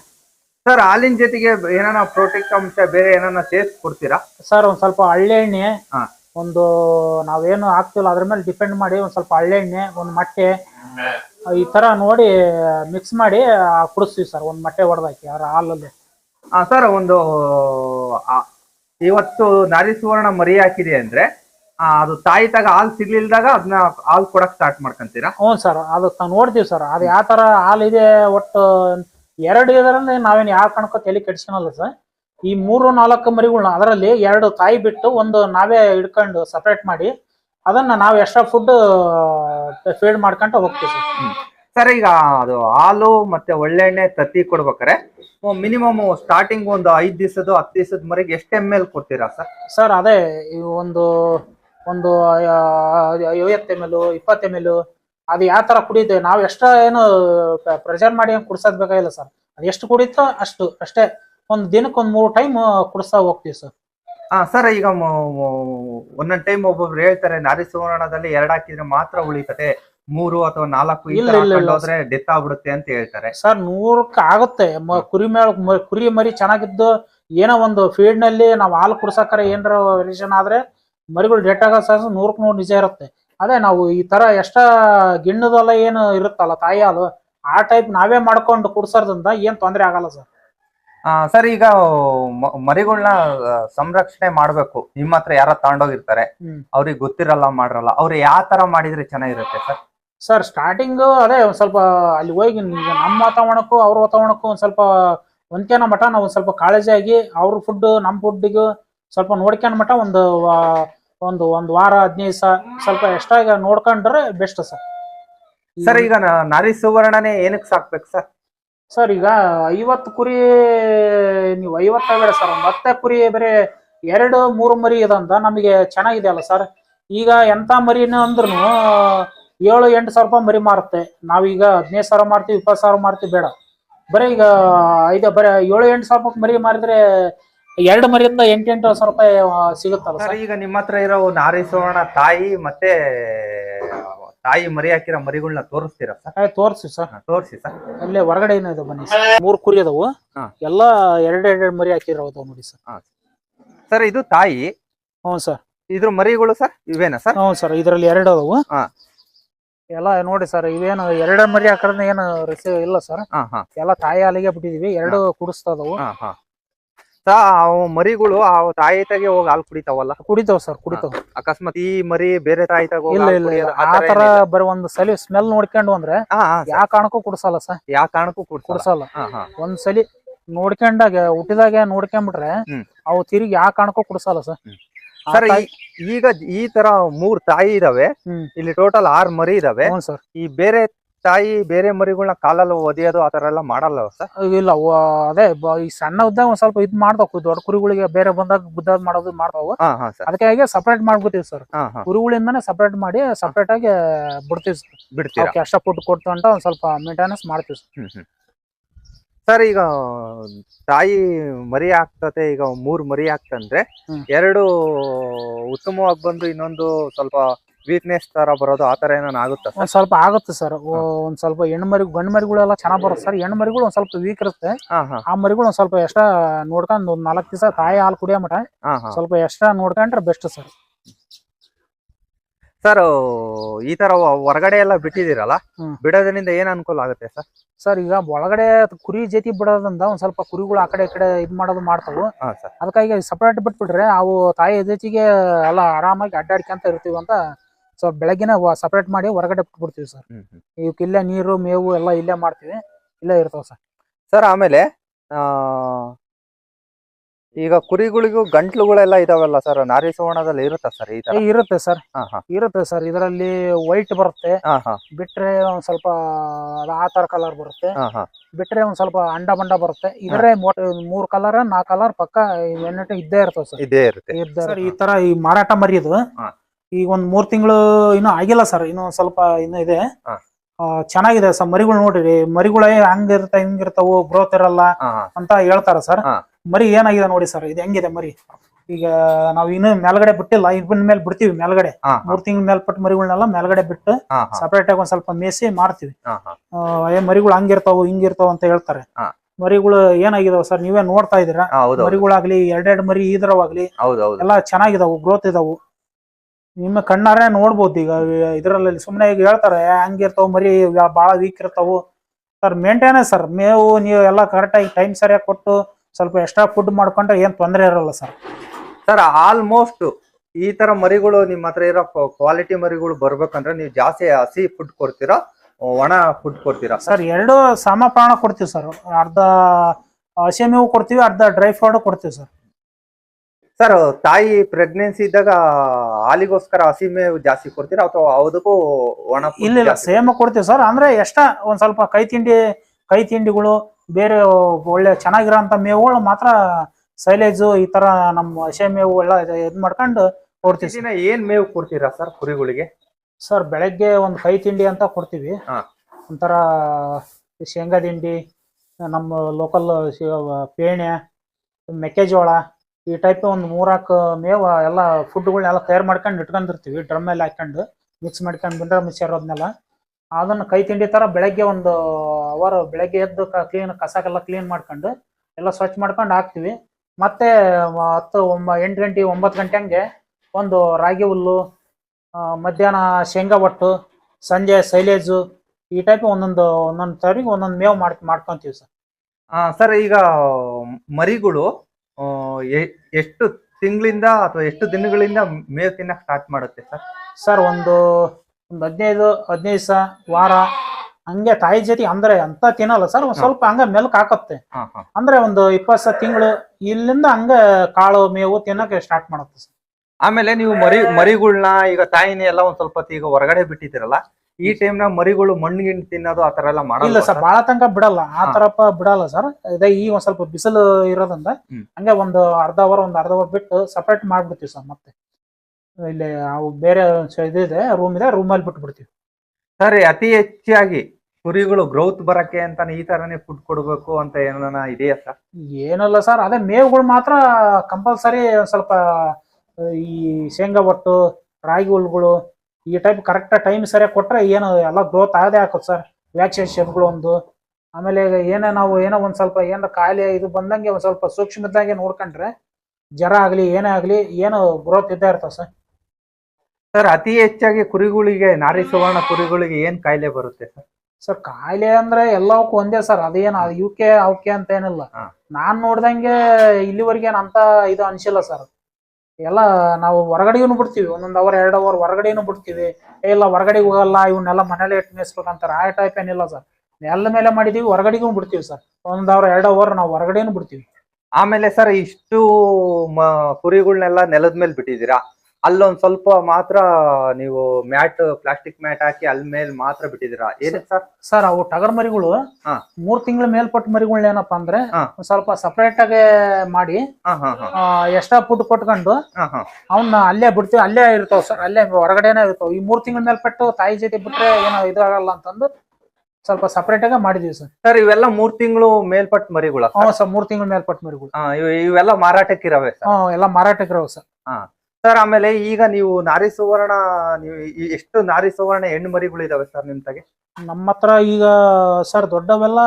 ಸರ್ ಹಾಲಿನ ಜೊತೆಗೆ ಏನಾನ ಪ್ರೋಟೀನ್ ಅಂಶ ಬೇರೆ ಏನಾನ ಸೇರಿಸಿ ಕೊಡ್ತೀರಾ ಸರ್ ಒಂದ್ ಸ್ವಲ್ಪ ಹಳ್ಳೆಣ್ಣೆ ಹಾ. ಒಂದು ನಾವೇನು ಹಾಕ್ತಿಲ್ಲ ಅದ್ರ ಮೇಲೆ ಡಿಪೆಂಡ್ ಮಾಡಿ ಒಂದ್ ಸ್ವಲ್ಪ ಹಳ್ಳೆಣ್ಣೆ ಒಂದ್ ಮೊಟ್ಟೆ ಈ ತರ ನೋಡಿ ಮಿಕ್ಸ್ ಮಾಡಿ ಆ, ಕುಡಿಸ್ತೀವಿ ಸರ್ ಒಂದ್ ಮೊಟ್ಟೆ ಹೊಡೆದಾಕಿ ಅದ್ರ ಹಾಲಲ್ಲಿ. ಆ, ಸರ್ ಒಂದು ಆ, ಇವತ್ತು ನಾರಿ ಸುವರ್ಣ ಮರಿ ಹಾಕಿದೆ ಅಂದ್ರೆ ಆ, ಅದು ತಾಯಿ ತಾಗ ಹಾಲು ಸಿಗ್ಲಿಲ್ದಾಗ ಅದನ್ನ ಹಾಲು ಕೊಡಕ್ ಸ್ಟಾರ್ಟ್ ಮಾಡ್ಕೊಂತೀರಾ? ಹ್ಞೂ ಸರ್ ಅದು ತ- ನೋಡ್ತೀವಿ ಸರ್ ಅದು ಯಾವ ತರ ಹಾಲು ಇದೆ ಒಟ್ಟು ಎರಡು ಇದರಲ್ಲಿ ನಾವೇನು ಯಾವ ಕಣಕ ತಲೆ ಕೆಡ್ಸ್ಕೊಳಲ್ಲ ಸರ್. ಈ ಮೂರು ನಾಲ್ಕು ಮರಿಗಳನ್ನ ಅದರಲ್ಲಿ ಎರಡು ತಾಯಿ ಬಿಟ್ಟು ಒಂದು ನಾವೇ ಹಿಡ್ಕೊಂಡು ಸಪ್ರೇಟ್ ಮಾಡಿ ಅದನ್ನ ನಾವು ಎಕ್ಸ್ಟ್ರಾ ಫುಡ್ ಫೀಡ್ ಮಾಡ್ಕೊಂತ ಹೋಗ್ತೀವಿ ಸರ್. ಸರ್ ಈಗ ಅದು ಹಾಲು ಮತ್ತೆ ಒಳ್ಳೆಣ್ಣೆ ತತ್ತಿ ಕೊಡ್ಬೇಕಾರೆ ಮಿನಿಮಮ್ ಸ್ಟಾರ್ಟಿಂಗ್ ಒಂದು ಐದು ದಿವಸದ ಹತ್ತು ದಿವಸದ ಮರಿಗೆ ಎಷ್ಟು ಎಂ ಎಲ್ ಕೊಡ್ತೀರಾ ಸರ್? ಸರ್ ಅದೇ ಈ ಒಂದು ಒಂದು ಐವತ್ತು ಎಂ ಎಲ್ ಇಪ್ಪತ್ತು ಎಂ ಎಲ್ ಅದು ಯಾವ ತರ ಕುಡಿಯುತ್ತೆ? ನಾವು ಎಕ್ಸ್ಟ್ರಾ ಏನು ಪ್ರೆಷರ್ ಮಾಡಿ ಏನು ಕುಡ್ಸೋದ್ ಬೇಕಾಗಿಲ್ಲ ಸರ್. ಅದು ಎಷ್ಟು ಕುಡಿತೋ ಅಷ್ಟು ಅಷ್ಟೇ. ಒಂದು ದಿನಕ್ಕೆ ಒಂದು ಮೂರು ಟೈಮ್ ಕುಡಿಸ್ತಾ ಹೋಗ್ತೀವಿ ಸರ್. ಹಾ ಸರ್ ಈಗ ಒಂದೊಂದ್ ಟೈಮ್ ಒಬ್ಬೊಬ್ರು ಹೇಳ್ತಾರೆ ನಾರಿ ಸುವರ್ಣದಲ್ಲಿ ಎರಡ್ ಹಾಕಿದ್ರೆ ಮಾತ್ರ ಉಳಿತದೆ. ಮೂರು ಅಥವಾ ನಾಲ್ಕು ಇಲ್ಲ, ಇಲ್ಲ, ಇಲ್ಲ. ಹೋದ್ರೆ ಡೆತ್ ಆಗ್ಬಿಡುತ್ತೆ ಅಂತ ಹೇಳ್ತಾರೆ. ಸರ್ ನೂರಕ್ಕೆ ಆಗುತ್ತೆ. ಮ- ಕುರಿ ಮೇಳ ಮ- ಕುರಿ ಮರಿ ಚೆನ್ನಾಗಿದ್ದು ಏನೋ ಒಂದು ಫೀಲ್ಡ್ನಲ್ಲಿ ನಾವು ಹಾಲು ಕುಡ್ಸಕ್ಕಾರ ಏನಾರ ರಿಲೇಷನ್ ಆದ್ರೆ ಮರಿಗಳು ಡೆಟ್ ಆಗೋ ಸರ್ ನೂರಕ್ಕೆ ನೂರು ನಿಜ ಇರುತ್ತೆ. ಅದೇ ನಾವು ಈ ತರ ಎಷ್ಟ ಗಿಣ್ಣದಲ್ಲ ಏನು ಇರುತ್ತಲ್ಲ ತಾಯಿ ಹಾಲು ಆ ಟೈಪ್ ನಾವೇ ಮಾಡ್ಕೊಂಡು ಕುಡ್ಸೋದ್ರಿಂದ ಏನ್ ತೊಂದರೆ ಆಗಲ್ಲ ಸರ್. ಆ, ಸರ್ ಈಗ ಮ- ಮರಿಗಳ್ನ ಆ, ಸಂರಕ್ಷಣೆ ಮಾಡ್ಬೇಕು. ನಿಮ್ಮ ಹತ್ರ ಯಾರ ತಗೊಂಡೋಗಿರ್ತಾರೆ. ಹ್ಮ್. ಅವ್ರಿಗೆ ಗೊತ್ತಿರಲ್ಲ ಮಾಡಿರಲ್ಲ. ಅವ್ರು ಯಾವ ತರ ಮಾಡಿದ್ರೆ ಚೆನ್ನಾಗಿರುತ್ತೆ ಸರ್? ಸರ್ ಸ್ಟಾರ್ಟಿಂಗ್ ಅದೇ ಒಂದ್ ಸ್ವಲ್ಪ ಅಲ್ಲಿ ಹೋಗಿ ಈಗ ನಮ್ಮ ವಾತಾವರಣಕ್ಕೂ ಅವ್ರ ವಾತಾವರಣಕ್ಕೂ ಒಂದ್ ಸ್ವಲ್ಪ ಒಂದ್ಕೇನ ಮಠ ನಾವು ಒಂದ್ ಸ್ವಲ್ಪ ಆಗಿ ಅವ್ರ ಫುಡ್ ನಮ್ಮ ಫುಡ್ಡಿಗೂ ಸ್ವಲ್ಪ ನೋಡ್ಕೊಂಡ್ ಮಟ ಒಂದು ವಾ- ಒಂದು ಒಂದ್ ವಾರ ಹದಿನೈದು ಸ್ವಲ್ಪ ಎಷ್ಟಾಗ ನೋಡ್ಕೊಂಡ್ರೆ ಬೆಸ್ಟ್ ಸರ್. ಸರ್ ಈಗ ನ- ನಾರಿ ಸುವರ್ಣನೆ ಏನಕ್ಕೆ ಸಾಕ್ಬೇಕು ಸರ್ ಸರ್ ಈಗ ಐವತ್ತು ಕುರಿ ನೀವು ಐವತ್ತ ಬೇಡ ಸರ್ ಮತ್ತೆ ಕುರಿ ಬೇರೆ ಎರಡು ಮೂರು ಮರಿ ಇದಂತ ನಮಗೆ ಚೆನ್ನಾಗಿದೆ ಅಲ್ಲ ಸರ್ ಈಗ ಎಂತ ಮರಿನ ಅಂದ್ರೂ ಏಳು ಎಂಟು ಸಾವಿರ ರೂಪಾಯಿ ಮರಿ ಮಾರುತ್ತೆ. ನಾವೀಗ ಹದಿನೈದು ಸಾವಿರ ಮಾರ್ತೀವಿ ಇಪ್ಪತ್ತು ಸಾವಿರ ಮಾರ್ತೀವಿ ಬೇಡ. ಬರೀ ಈಗ ಐದು ಬರೀ ಏಳು ಎಂಟು ಸಾವಿರ ರೂಪಾಯಿ ಮರಿ ಮಾರಿದ್ರೆ ಎರಡು ಮರಿಯಿಂದ ಎಂಟು ಎಂಟು ಸಾವಿರ ರೂಪಾಯಿ ಆ, ಸಿಗುತ್ತಲ್ಲ ಸರ್ ಸರ್ ಈಗ ನಿಮ್ಮ ಹತ್ರ ಇರೋ ನಾರಿ ಸುವರ್ಣ ತಾಯಿ ಮತ್ತೆ ತಾಯಿ ಮರಿ ಹಾಕಿರೋ ಮರಿಗಳನ್ನ ತೋರಿಸ್ತೀರಾ ಸರ್? ಆಯ್ತು ತೋರಿಸಿ ಸರ್. ತೋರಿಸಿ ಸರ್. ಅಲ್ಲೇ ಹೊರಗಡೆ ಏನೋ ಇದೆ ಬನ್ನಿ ಮೂರು ಕುರಿ ಅದಾವು. ಹಾ. ಎಲ್ಲ ಎರಡು ಎರಡು ಮರಿ ಹಾಕಿರೋದು ನೋಡಿ ಸರ್. ಸರ್. ಇದು ತಾಯಿ? ಹ್ಞೂ ಸರ್. ಇದ್ರ ಮರಿಗಳು ಸರ್? ಇವೇನಾ ಸರ್? ಹ್ಞೂ ಸರ್ ಇದರಲ್ಲಿ ಎರಡು ಅದಾವು. ಹಾ. ಎಲ್ಲ ನೋಡಿ ಸರ್ ಇವೇನು ಎರಡು ಮರಿ ಹಾಕಿದ್ರೆ ಏನು ರಸ ಇಲ್ಲ ಸರ್. ಹಾ ಹಾ. ಎಲ್ಲ ತಾಯಿ ಹಾಲಿಗೆ ಬಿಟ್ಟಿದೀವಿ. ಎರಡು ಕುಡಿಸ್ತಾ ಇದಾವು ಹಾ ಹಾ. ಅವು ಮರಿಗಳು ಆ ತಾಯಿ ತಾಯಿಗೆ ಹೋಗಿ ಹಾಲು ಕುಡಿತಾವಲ್ಲ? ಕುಡಿತಾವ ಸರ್ ಕುಡಿತಾವ್. ಅಕಸ್ಮಾತ್ ಈ ಮರಿ ಬೇರೆ ತಾಯಿ ತಾಗ ಇಲ್ಲ ಇಲ್ಲ ಇಲ್ಲ. ಆ ತರ ಬರೀ ಒಂದು ಸಲಿ ಸ್ಮೆಲ್ ನೋಡ್ಕೊಂಡು ಅಂದ್ರೆ ಯಾವ ಕಾರಣಕ್ಕೂ ಕುಡಿಸಲ್ಲ ಸರ್. ಯಾವ ಕಾರಣಕ್ಕೂ ಕುಡ್ಸಲ್ಲ. ಒಂದ್ ಸಲಿ ನೋಡ್ಕೊಂಡಾಗ ಹುಟ್ಟಿದಾಗ ನೋಡ್ಕೊಂಡ್ಬಿಟ್ರೆ. ಅವು ತಿರುಗಿ ಯಾವ ಕಾರಣಕ್ಕೂ ಕುಡಿಸಲ್ಲ ಸರ್. ಸರ್ ಈಗ ಈ ತರ ಮೂರ್ ತಾಯಿ ಇದಾವೆ. ಇಲ್ಲಿ ಟೋಟಲ್ ಆರ್ ಮರಿ ಇದಾವೆ. ಈ ಬೇರೆ ತಾಯಿ ಬೇರೆ ಮರಿಗಳನ್ನ ಕಾಲಲ್ಲಿ ಒದಿಯೋದು ಆತರ ಎಲ್ಲ ಮಾಡಲ್ಲ ಸರ್? ಇಲ್ಲ ಅವ ಅದೇ ಬ- ಈ ಸಣ್ಣ ಉದ್ದ ಒಂದ್ ಸ್ವಲ್ಪ ಇದ್ ಮಾಡ್ತಾವ ದೊಡ್ಡ ಕುರಿಗಳಿಗೆ ಬೇರೆ ಬಂದಾಗ ಗುದ್ದಾದ್ ಮಾಡೋದು ಮಾಡ್ತಾವ ಹಾ ಹಾ ಸರ್. ಅದಕ್ಕಾಗಿ ಸಪರೇಟ್ ಮಾಡ್ಬಿಡ್ತೀವಿ ಸರ್. ಹಾ ಹಾ. ಕುರಿಗಳಿಂದಾನೆ ಸಪರೇಟ್ ಮಾಡಿ ಸಪ್ರೇಟ್ ಆಗಿ ಬಿಡ್ತೀವಿ ಸರ್. ಬಿಡ್ತೀರಾ? ಅವಕ್ಕೆ ಅಷ್ಟ ಫುಡ್ ಕೊಡ್ತು ಅಂತ ಒಂದ್ ಸ್ವಲ್ಪ ಮೇಂಟೆನೆನ್ಸ್ ಮಾಡ್ತೀವಿ ಸರ್. ಹ್ಮ್ ಹ್ಮ್. ಸರ್ ಈಗ ತಾಯಿ ಮರಿ ಆಗ್ತತೆ ಈಗ ಮೂರ್ ಮರಿ ಆಗ್ತಂದ್ರೆ ಹ್ಮ್. ಎರಡು ಉತ್ತಮವಾಗಿ ಬಂದು ಇನ್ನೊಂದು ಸ್ವಲ್ಪ ವೀಕ್ನೆಸ್ ತರ ಬರೋದು ಆತರ ತರ ಆಗುತ್ತಾ ಆಗುತ್ತೆ ಒಂದ್ ಸ್ವಲ್ಪ ಆಗುತ್ತೆ ಸರ್ ಒಂದ್ ಸ್ವಲ್ಪ ಹೆಣ್ಮರಿ ಮರಿ ಗಂಡು ಮರಿಗಳೆಲ್ಲ ಚೆನ್ನಾಗ್ ಬರುತ್ತೆ ಸರ್ ಹೆಣ್ಣು ಮರಿಗಳು ಒಂದ್ ಸ್ವಲ್ಪ ವೀಕ್ ಇರುತ್ತೆ. ಆ ಮರಿಗಳು ಒಂದ್ ಸ್ವಲ್ಪ ಎಷ್ಟ ನೋಡ್ಕೊಂಡ್ ಒಂದ್ ನಾಲ್ಕು ದಿವಸ ತಾಯಿ ಹಾಲು ಕುಡಿಯೋ ಮಟ ಸ್ವಲ್ಪ ಎಕ್ಸ್ಟ್ರಾ ನೋಡ್ಕೊಂಡ್ರೆ ಬೆಸ್ಟ್ ಸರ್ ಸರ್ ಈ ತರ ಹೊರಗಡೆ ಎಲ್ಲ ಬಿಟ್ಟಿದಿರಲ್ಲ. ಬಿಡೋದ್ರಿಂದ ಏನ್ ಅನುಕೂಲ ಆಗುತ್ತೆ ಸರ್ ಸರ್ ಈಗ ಒಳಗಡೆ ಕುರಿ ಜೊತೆ ಬಿಡೋದ್ರಿಂದ ಒಂದ್ ಸ್ವಲ್ಪ ಕುರಿಗಳು ಆ ಕಡೆ ಈ ಕಡೆ ಇದ್ ಮಾಡೋದು ಮಾಡ್ತಾವು. ಅದಕ್ಕಾಗಿ ಸಪರೇಟ್ ಬಿಟ್ಬಿಟ್ರೆ ಅವು ತಾಯಿ ಜೊತೆಗೆ ಎಲ್ಲ ಆರಾಮಾಗಿ ಅಡ್ಡಾಡ್ಕೊಂತ ಇರ್ತೀವಿ ಅಂತ ಸ್ವಲ್ಪ ಬೆಳಗ್ಗೆನ ಸಪರೇಟ್ ಮಾಡಿ ಹೊರಗಡೆ ಬಿಟ್ಬಿಡ್ತೀವಿ ಸರ್ ಇವಕ್ಕೆ ಇಲ್ಲೇ ನೀರು ಮೇವು ಎಲ್ಲ ಇಲ್ಲೇ ಮಾಡ್ತೀವಿ. ಇಲ್ಲೇ ಇರ್ತಾವ ಸರ್ ಸರ್ ಆಮೇಲೆ ಆ ಈಗ ಕುರಿಗಳಿಗೂ ಗಂಟ್ಲುಗಳೆಲ್ಲ ಇದಾವಲ್ಲ ಸರ್ ನಾರಿ ಸುವರ್ಣದಲ್ಲಿ ಇರುತ್ತಾ ಸರ್ ಈ ತರ? ಇರುತ್ತೆ ಸರ್ ಹಾ ಹಾ. ಇರುತ್ತೆ ಸರ್ ಇದರಲ್ಲಿ ವೈಟ್ ಬರುತ್ತೆ. ಬಿಟ್ರೆ ಒಂದ್ ಸ್ವಲ್ಪ ಆ ತರ ಕಲರ್ ಬರುತ್ತೆ. ಬಿಟ್ರೆ ಒಂದ್ ಸ್ವಲ್ಪ ಅಂಡ ಬಂಡ ಬರುತ್ತೆ. ಇದ್ರೆ ಮೂರ್ ಕಲರ್ ನಾಲ್ಕು ಕಲರ್ ಪಕ್ಕ ಎಣ್ಣೆ ಇದ್ದೇ ಇರ್ತವೆ ಸರ್ ಇದೇ ಇರುತ್ತೆ. ಸರ್ ಈ ತರ ಈ ಮಾರಾಟ ಮರಿಯದು. ಈಗ ಒಂದ್ ಮೂರ್ ತಿಂಗಳು ಇನ್ನೂ ಆಗಿಲ್ಲ ಸರ್ ಇನ್ನು ಸ್ವಲ್ಪ ಇನ್ನು ಇದೆ. ಹಾ. ಆ, ಚೆನ್ನಾಗಿದೆ ಸರ್ ಮರಿಗಳು ನೋಡ್ರಿ. ಮರಿಗಳ ಹಂಗಿರ್ತ ಹಿಂಗಿರ್ತಾವು ಗ್ರೋತ್ ಇರಲ್ಲ ಹಾ ಹಾ. ಅಂತ ಹೇಳ್ತಾರ ಸರ್ ಹಾ. ಮರಿ ಏನಾಗಿದೆ ನೋಡಿ ಸರ್ ಇದು ಹೆಂಗಿದೆ ಮರಿ? ಈಗ ನಾವು ಇನ್ನು ಮೇಲ್ಗಡೆ ಬಿಟ್ಟಿಲ್ಲ. ಇಬ್ಬನ ಮೇಲೆ ಬಿಡ್ತೀವಿ ಮೇಲ್ಗಡೆ. ಹಾ ಮೂರ್ ತಿಂಗಳ ಮೇಲ್ಪಟ್ಟ ಮರಿಗಳನ್ನೆಲ್ಲ ಮೇಲ್ಗಡೆ ಬಿಟ್ಟು ಹಾ ಹಾ. ಸಪರೇಟ್ ಆಗಿ ಒಂದ್ ಸ್ವಲ್ಪ ಮೇಸಿ ಮಾಡ್ತೀವಿ. ಹಾ ಹಾ. ಆ, ಏ ಮರಿಗಳು ಹಂಗಿರ್ತಾವು ಹಿಂಗಿರ್ತಾವ ಅಂತ ಹೇಳ್ತಾರೆ. ಹಾ. ಮರಿಗಳು ಏನಾಗಿದಾವ ಸರ್ ನೀವೇ ನೋಡ್ತಾ ಇದೀರಾ ಹಾ, ಹೌದು ಹೌದು. ಮರಿಗಳಾಗ್ಲಿ ಎರಡೆರಡು ಮರಿ ಇದ್ರವಾಗ್ಲಿ ಹೌದು ಹೌದು. ಎಲ್ಲ ಚೆನ್ನಾಗಿದಾವು ಗ್ರೋತ್ ಇದಾವು. ನಿಮ್ಮ ಕಣ್ಣಾರೆ ನೋಡ್ಬೋದು ಈಗ ಇದರಲ್ಲಿ ಸುಮ್ಮನೆ ಈಗ ಹೇಳ್ತಾರೆ "ಏ, ಹಂಗಿರ್ತಾವ ಮರಿ ಭಾಳ ವೀಕ್ ಇರ್ತಾವು. ಸರ್ ಮೇಂಟೆನೆನ್ಸ್ ಸರ್ ಮೇವು ನೀವು ಎಲ್ಲ ಕರೆಕ್ಟಾಗಿ ಟೈಮ್ ಸರಿಯಾಗಿ ಕೊಟ್ಟು ಸ್ವಲ್ಪ ಎಕ್ಸ್ಟ್ರಾ ಫುಡ್ ಮಾಡ್ಕೊಂಡ್ರೆ ಏನ್ ತೊಂದರೆ ಇರಲ್ಲ ಸರ್. ಸರ್ ಆಲ್ಮೋಸ್ಟ್ ಈ ತರ ಮರಿಗಳು ನಿಮ್ಮ ಹತ್ರ ಇರೋ ಕ್ವಾಲಿಟಿ ಮರಿಗಳು ಬರ್ಬೇಕಂದ್ರೆ ನೀವು ಜಾಸ್ತಿ ಹಸಿ ಫುಡ್ ಕೊಡ್ತೀರಾ ಒಣ ಫುಡ್ ಕೊಡ್ತೀರಾ? ಸರ್ ಎರಡು ಸಮ ಪ್ರಾಣ ಕೊಡ್ತೀವಿ ಸರ್. ಅರ್ಧ ಹಸಿ ಮೇವು ಕೊಡ್ತೀವಿ ಅರ್ಧ ಡ್ರೈ ಫ್ರೂಟ್ ಕೊಡ್ತೀವಿ ಸರ್. ಸರ್ ತಾಯಿ ಪ್ರೆಗ್ನೆನ್ಸಿ ಇದ್ದಾಗ ಹಾಲಿಗೋಸ್ಕರ ಹಸಿ ಮೇವು ಜಾಸ್ತಿ ಕೊಡ್ತೀರಾ ಅಥವಾ ಅದಕ್ಕೂ ಒಣ ಇಲ್ಲ ಇಲ್ಲ ಸೇಮ್ ಕೊಡ್ತೀವಿ ಸರ್ ಅಂದ್ರೆ ಎಷ್ಟ ಒಂದ್ ಸ್ವಲ್ಪ ಕೈ ತಿಂಡಿ ಕೈ ತಿಂಡಿಗಳು ಬೇರೆ ಒಳ್ಳೆ ಚೆನ್ನಾಗಿರೋಂಥ ಮೇವುಗಳು ಮಾತ್ರ ಸೈಲೇಜು ಈ ತರ ನಮ್ಮ ಹಸೆ ಮೇವು ಎಲ್ಲ ಇದು ಮಾಡ್ಕೊಂಡು ಕೊಡ್ತೀವಿ. ದಿನ ಏನ್ ಮೇವು ಕೊಡ್ತೀರಾ ಸರ್ ಕುರಿಗಳಿಗೆ ಸರ್ ಬೆಳಗ್ಗೆ ಒಂದು ಕೈ ತಿಂಡಿ ಅಂತ ಕೊಡ್ತೀವಿ. ಒಂಥರ ಶೇಂಗಾ ತಿಂಡಿ ನಮ್ಮ ಲೋಕಲ್ ಪೇಣೆ ಮೆಕ್ಕೆಜೋಳ ಈ ಟೈಪ್ ಒಂದು ಮೂರಾಕು ಮೇವ, ಎಲ್ಲ ಫುಡ್ಗಳನ್ನೆಲ್ಲ ತಯಾರು ಮಾಡ್ಕೊಂಡು ಇಟ್ಕೊಂಡಿರ್ತೀವಿ ಡ್ರಮ್ ಮೇಲೆ ಹಾಕೊಂಡು ಮಿಕ್ಸ್ ಮಾಡ್ಕೊಂಡು ಬಿಂಡ್ರ ಮಿಕ್ಸ್ ಇರೋದನ್ನೆಲ್ಲ ಅದನ್ನ ಕೈ ತಿಂಡಿ ತರ ಬೆಳಗ್ಗೆ ಒಂದು ಅವರ್ ಬೆಳಗ್ಗೆ ಎದ್ದು ಕ್ಲೀನ್ ಕಸಕ್ಕೆಲ್ಲ ಕ್ಲೀನ್ ಮಾಡ್ಕೊಂಡು, ಎಲ್ಲ ಸ್ವಚ್ಛ ಮಾಡ್ಕೊಂಡು ಹಾಕ್ತಿವಿ. ಮತ್ತೆ ಹತ್ತು, ಒಂಬ, ಎಂಟು ಗಂಟೆ, ಒಂಬತ್ತು ಗಂಟೆ ಹಂಗೆ ಒಂದು ರಾಗಿ ಹುಲ್ಲು ಮಧ್ಯಾಹ್ನ ಶೇಂಗಾ ಒಟ್ಟು, ಸಂಜೆ ಸೈಲೇಜು ಈ ಟೈಪ್ ಒಂದೊಂದು ಒಂದೊಂದು ತರಿಗೆ ಒಂದೊಂದು ಮೇವು ಮಾಡ್, ಮಾಡ್ಕೊಂತೀವಿ ಸರ್. ಸರ್ ಈಗ ಮರಿಗಳು ಎಷ್ಟು ತಿಂಗಳಿಂದ ಅಥವಾ ಎಷ್ಟು ದಿನಗಳಿಂದ ಮೇವು ತಿನ್ನಕ್ ಸ್ಟಾರ್ಟ್ ಮಾಡುತ್ತೆ ಸರ್? ಸರ್ ಒಂದು ಒಂದು ಹದಿನೈದು ಹದಿನೈದು ದಿವಸ ವಾರ. ಹಂಗೆ ತಾಯಿ ಜೊತೆ ಅಂದ್ರೆ ಅಂತ ತಿನ್ನಲ್ಲ ಸರ್ ಒಂದ್ ಸ್ವಲ್ಪ ಹಂಗ ಮೆಲ್ಕ್ ಹಾಕತ್ತೆ. ಹಾ ಹಾ. ಅಂದ್ರೆ ಒಂದು ಇಪ್ಪತ್ತು ತಿಂಗಳು ಇಲ್ಲಿಂದ ಹಂಗ ಕಾಳು ಮೇವು ತಿನ್ನಕ್ಕೆ ಸ್ಟಾರ್ಟ್ ಮಾಡುತ್ತೆ ಸರ್. ಆಮೇಲೆ ನೀವು ಮರಿ ಮರಿಗಳನ್ನ ಈಗ ತಾಯಿನ ಎಲ್ಲ ಒಂದ್ ಸ್ವಲ್ಪ ಹೊತ್ತು ಈಗ ಹೊರಗಡೆ ಬಿಟ್ಟಿದ್ದೀರಲ್ಲ ಈ ಟೈಮ್ನಾಗ ಮರಿಗಳು ಮಣ್ಣು ಗಿಣ್ಣು ತಿನ್ನೋದು ಆತರ ಎಲ್ಲ ಇಲ್ಲ ಮಾಡಲ್ಲ ಸರ್ ಬಾಳ ತನಕ ಬಿಡಲ್ಲ. ಆ ತರಪ್ಪ ಬಿಡಲ್ಲ ಸರ್. ಇದೇ ಈ ಒಂದ್ ಸ್ವಲ್ಪ ಬಿಸಿಲು ಇರೋದ್ರಿಂದ. ಹಂಗೆ ಒಂದು ಅರ್ಧ ಅವರ್ ಒಂದ್ ಅರ್ಧ ಅವರ್ ಬಿಟ್ಟು ಸಪ್ರೇಟ್ ಮಾಡ್ಬಿಡ್ತೀವಿ ಸರ್ ಮತ್ತೆ. ಇಲ್ಲಿ ಅವು ಬೇರೆ ಇದೆ ರೂಮ್ ಇದೆ ರೂಮ್ ಅಲ್ಲಿ ರೂಮಲ್ಲಿ ಬಿಟ್ಟು ಬಿಡ್ತೀವಿ ಸರಿ ಅತಿ ಹೆಚ್ಚಾಗಿ ಕುರಿಗಳು ಗ್ರೌತ್ ಬರಕ್ಕೆ ಅಂತ ಈ ತರನೇ ಫುಡ್ ಕೊಡ್ಬೇಕು ಅಂತ ಏನಾನ ಇದೆಯಾ ಸರ್? ಏನಲ್ಲ ಸರ್ ಅದೇ ಮೇವುಗಳು ಮಾತ್ರ ಕಂಪಲ್ಸರಿ ಸ್ವಲ್ಪ ಈ ಶೇಂಗಾ ಒಟ್ಟು ರಾಗಿ ಹುಲ್ಗಳು ಈ ಟೈಪ್ ಕರೆಕ್ಟ್ ಟೈಮ್ ಸರಿಯಾಗಿ ಕೊಟ್ಟರೆ ಏನು ಎಲ್ಲ ಗ್ರೋತ್ ಆಗದೆ ಹಾಕೋದು ಸರ್ ವ್ಯಾಕ್ಸಿನೇಷನ್ಗಳು ಒಂದು. ಆಮೇಲೆ ಏನೇ ನಾವು ಏನೋ ಒಂದು ಸ್ವಲ್ಪ ಏನಾರ ಕಾಯಿಲೆ ಇದು ಬಂದಂಗೆ ಒಂದು ಸ್ವಲ್ಪ ಸೂಕ್ಷ್ಮದಾಗೆ ನೋಡ್ಕೊಂಡ್ರೆ ಜ್ವರ ಆಗಲಿ ಏನೇ ಆಗಲಿ ಏನು ಗ್ರೋತ್ ಇದ್ದೇ ಇರ್ತಾವೆ ಸರ್ ಸರ್ ಅತಿ ಹೆಚ್ಚಾಗಿ ಕುರಿಗಳಿಗೆ ನಾರಿ ಸುವರ್ಣ ಕುರಿಗಳಿಗೆ ಏನು ಕಾಯಿಲೆ ಬರುತ್ತೆ ಸರ್ ಸರ್ ಕಾಯಿಲೆ ಅಂದ್ರೆ ಎಲ್ಲವಕ್ಕೂ ಒಂದೇ ಸರ್ ಅದೇನು ಅದು ಕೆ ಅವಕ್ಕೆ ಅಂತ ಏನಿಲ್ಲ. ನಾನು ನೋಡ್ದಂಗೆ ಇಲ್ಲಿವರೆಗೆ ಅಂತ ಇದು ಅನಿಸಿಲ್ಲ ಸರ್ ಎಲ್ಲ ನಾವು ಹೊರಗಡೆಗೂ ಬಿಡ್ತೀವಿ. ಒಂದೊಂದು ಅವರ್ ಎರಡು ಅವರ್ ಹೊರಗಡೆನು ಬಿಡ್ತೀವಿ. ಏ, ಇಲ್ಲ ಹೊರಗಡೆ ಹೋಗಲ್ಲ ಇವನ್ನೆಲ್ಲ ಮನೇಲೆ ಇಟ್ಟು ಮೇಯಿಸ್ಬೇಕಂತಾರೆ ಆ ಟೈಪ್ ಏನಿಲ್ಲ ಸರ್ ನೆಲದ ಮೇಲೆ ಮಾಡಿದೀವಿ, ಹೊರಗಡೆಗೂ ಬಿಡ್ತೀವಿ ಸರ್ ಒಂದ್ ಅವರ್ ಎರಡು ಅವರ್ ನಾವು ಹೊರಗಡೆನು ಬಿಡ್ತೀವಿ. ಆಮೇಲೆ ಸರ್ ಇಷ್ಟು ಕುರಿಗಳನ್ನೆಲ್ಲ ನೆಲದ ಮೇಲೆ ಬಿಟ್ಟಿದ್ದೀರಾ? ಅಲ್ಲೊಂದ್ ಸ್ವಲ್ಪ ಮಾತ್ರ ನೀವು ಮ್ಯಾಟ್ ಪ್ಲಾಸ್ಟಿಕ್ ಮ್ಯಾಟ್ ಹಾಕಿ ಅಲ್ ಮೇಲೆ ಮಾತ್ರ ಬಿಟ್ಟಿದ್ದೀರಾ? ಏನೇ ಸರ್? ಸರ್ ಅವು ಟಗರ್ ಮರಿಗಳು ಹಾ. ಮೂರ್ ತಿಂಗಳ ಮೇಲ್ಪಟ್ಟ ಮರಿಗಳನ್ನ ಏನಪ್ಪಾ ಅಂದ್ರೆ ಹಾ. ಒಂದ್ ಸ್ವಲ್ಪ ಸಪರೇಟ್ ಆಗಿ ಮಾಡಿ ಹಾ ಹಾ ಹಾ. ಎಕ್ಸ್ಟ್ರಾ ಫುಡ್ ಕೊಟ್ಕೊಂಡು ಹಾ ಹಾ. ಅವನ್ನ ಅಲ್ಲೇ ಬಿಡ್ತೀವಿ ಅಲ್ಲೇ ಇರ್ತಾವ ಸರ್ ಅಲ್ಲೇ ಹೊರಗಡೆನೆ ಇರ್ತಾವ. ಈ ಮೂರ್ ತಿಂಗಳ ಮೇಲ್ಪಟ್ಟು ತಾಯಿ ಜೊತೆ ಬಿಟ್ರೆ ಏನೋ ಇದಾಗಲ್ಲ ಅಂತಂದು ಸ್ವಲ್ಪ ಸಪರೇಟ್ ಆಗಿ ಮಾಡಿದೀವಿ ಸರ್. ಸರ್ ಇವೆಲ್ಲ ಮೂರ್ ತಿಂಗಳು ಮೇಲ್ಪಟ್ಟ ಮರಿಗಳ ಹ್ಞೂ ಸರ್ ಮೂರ್ ತಿಂಗಳ ಮೇಲ್ಪಟ್ಟ ಮರಿಗಳು. ಇವೆಲ್ಲ ಮಾರಾಟಕ್ಕಿರವೆ ಸರ್? ಹ್ಞೂ ಎಲ್ಲ ಮಾರಾಟಕ್ಕೆ ಇರೋವು ಸರ್ ಸರ್ ಆಮೇಲೆ ಈಗ ನೀವು ನಾರಿ ಸುವರ್ಣ ನೀವು ಎಷ್ಟು ನಾರಿ ಸುವರ್ಣ ಹೆಣ್ಣು ಮರಿಗಳು ಇದಾವೆ ಸರ್ ನಿಮ್ ತಗೆ? ನಮ್ಮ ಹತ್ರ ಈಗ ಸರ್ ದೊಡ್ಡವೆಲ್ಲ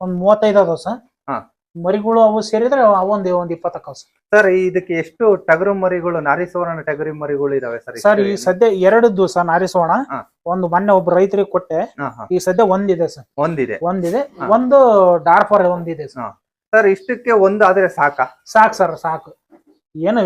ಒಂದ್ ಮೂವತ್ತೈದು ಅದಾವ ಸರ್. ಮರಿಗಳು ಅವು ಸೇರಿದ್ರೆ ಅವೊಂದೇ ಒಂದ್ ಇಪ್ಪತ್ತಕ್ಕ ಸರ್. ಸರ್ ಇದಕ್ಕೆ ಎಷ್ಟು ಟಗರು ಮರಿಗಳು ನಾರಿ ಸುವರ್ಣ ಟಗರಿ ಮರಿಗಳು ಇದಾವೆ ಸರ್? ಸರ್ ಈ ಸದ್ಯ ಎರಡು ಸರ್ ನಾರಿ ಸುವರ್ಣ. ಒಂದು ಮೊನ್ನೆ ಒಬ್ಬ ರೈತರಿಗೆ ಕೊಟ್ಟೆ. ಈ ಸದ್ಯ ಒಂದಿದೆ ಸರ್. ಒಂದಿದೆ. ಒಂದಿದೆ. ಒಂದು ಡಾರ್ಫರ್ ಒಂದಿದೆ ಸರ್. ಸರ್ ಇಷ್ಟಕ್ಕೆ ಒಂದು ಆದ್ರೆ ಸಾಕ? ಸಾಕು ಸರ್ ಸಾಕು. ಏನು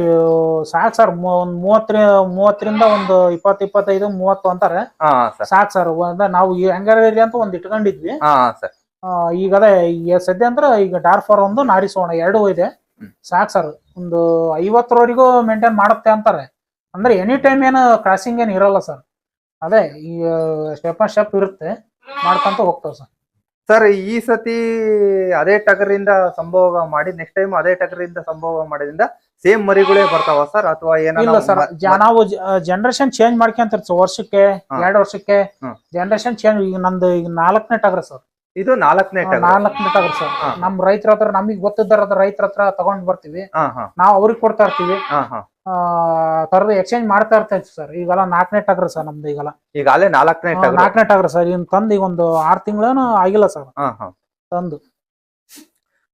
ಸಾಕ್ ಸರ್ ಒಂದ್ ಮೂವತ್ತರ ಮೂವತ್ತರಿಂದ ಒಂದು ಇಪ್ಪತ್ ಇಪ್ಪತ್ತೈದು ಮೂವತ್ತು ಅಂತಾರೆ. ಹಾ ಸರ್. ಸಾಕು ಸರ್ ಒಂದ ನಾವು ಈ ಹಂಗಾರ ಇರ್ಲಿ ಅಂತ ಒಂದ್ ಇಟ್ಕೊಂಡಿದ್ವಿ. ಹಾ ಸರ್. ಆ, ಈಗ ಅದೇ ಈಗ ಸದ್ಯ ಅಂದ್ರೆ ಈಗ ಡಾರ್ಫರ್ ಒಂದು ನಾರಿಸೋಣ ಎರಡು ಇದೆ. ಸಾಕ್ ಸರ್ ಒಂದು ಐವತ್ತರವರೆಗೂ ಮೇಂಟೈನ್ ಮಾಡುತ್ತೆ ಅಂತಾರೆ. ಅಂದ್ರೆ ಎನಿ ಟೈಮ್ ಏನು ಕ್ರಾಸಿಂಗ್ ಏನು ಇರಲ್ಲ ಸರ್. ಅದೇ ಈಗ ಸ್ಟೆಪ್ ಬೈ ಸ್ಟೆಪ್ ಇರುತ್ತೆ. ಮಾಡ್ಕೊಂತ ಹೋಗ್ತಾವ ಸರ್. ಸರ್ ಈ ಸತಿ ಅದೇ ಟಗರಿಂದ ಸಂಭೋಗ ಮಾಡಿ ನೆಕ್ಸ್ಟ್ ಟೈಮ್ ಅದೇ ಟಗರಿಂದ ಸಂಭೋಗ ಮಾಡಿದ್ರಿಂದ ಸೇಮ್ ಮರಿಗಳೇ ಬರ್ತಾವ ಸರ್ ಅಥವಾ ಇಲ್ಲ ಸರ್ ನಾವು ಜನರೇಷನ್ ಚೇಂಜ್ ಮಾಡ್ಕೊಂತಿರ್ತೀವಿ ವರ್ಷಕ್ಕೆ ಹಾ. ಎರಡು ವರ್ಷಕ್ಕೆ. ಜನರೇಷನ್ ಚೇಂಜ್ ಈಗ ನಂದು ಈಗ ನಾಲ್ಕನೇ ಟಗ್ರ ಸರ್ ಇದು ನಾಲ್ಕನೇ ನಾಲ್ಕನೇ ಟಗ್ರ ಸರ್ ಹಾ. ನಮ್ ರೈತರ ಹತ್ರ ನಮಗ್ ಗೊತ್ತಿದ್ದಾರ ರೈತರ ಹತ್ರ ತಗೊಂಡ್ ಬರ್ತೀವಿ. ನಾವ್ ಹಾ. ನಾವು ಅವ್ರಿಗೆ ಕೊಡ್ತಾ ಇರ್ತೀವಿ. ಹಾ ಹಾ. ಆ ತರದು ಎಕ್ಸ್ಚೇಂಜ್ ಮಾಡ್ತಾ ಇರ್ತೀವಿ ಸರ್ ಈಗೆಲ್ಲ ನಾಲ್ಕನೇ ಟಗರ್ ಸರ್ ನಮ್ದು ಈಗೆಲ್ಲ. ಈಗಾಗಲೇ ನಾಲ್ಕನೇ ಟಗರ್. ನಾಲ್ಕನೇ ಟಗರ್ ಸರ್ ಇನ್ ತಂದು ಈಗ ಒಂದು ಆರ್ ತಿಂಗಳೇನು ಆಗಿಲ್ಲ ಸರ್ ಹಾ ಹಾ. ತಂದು.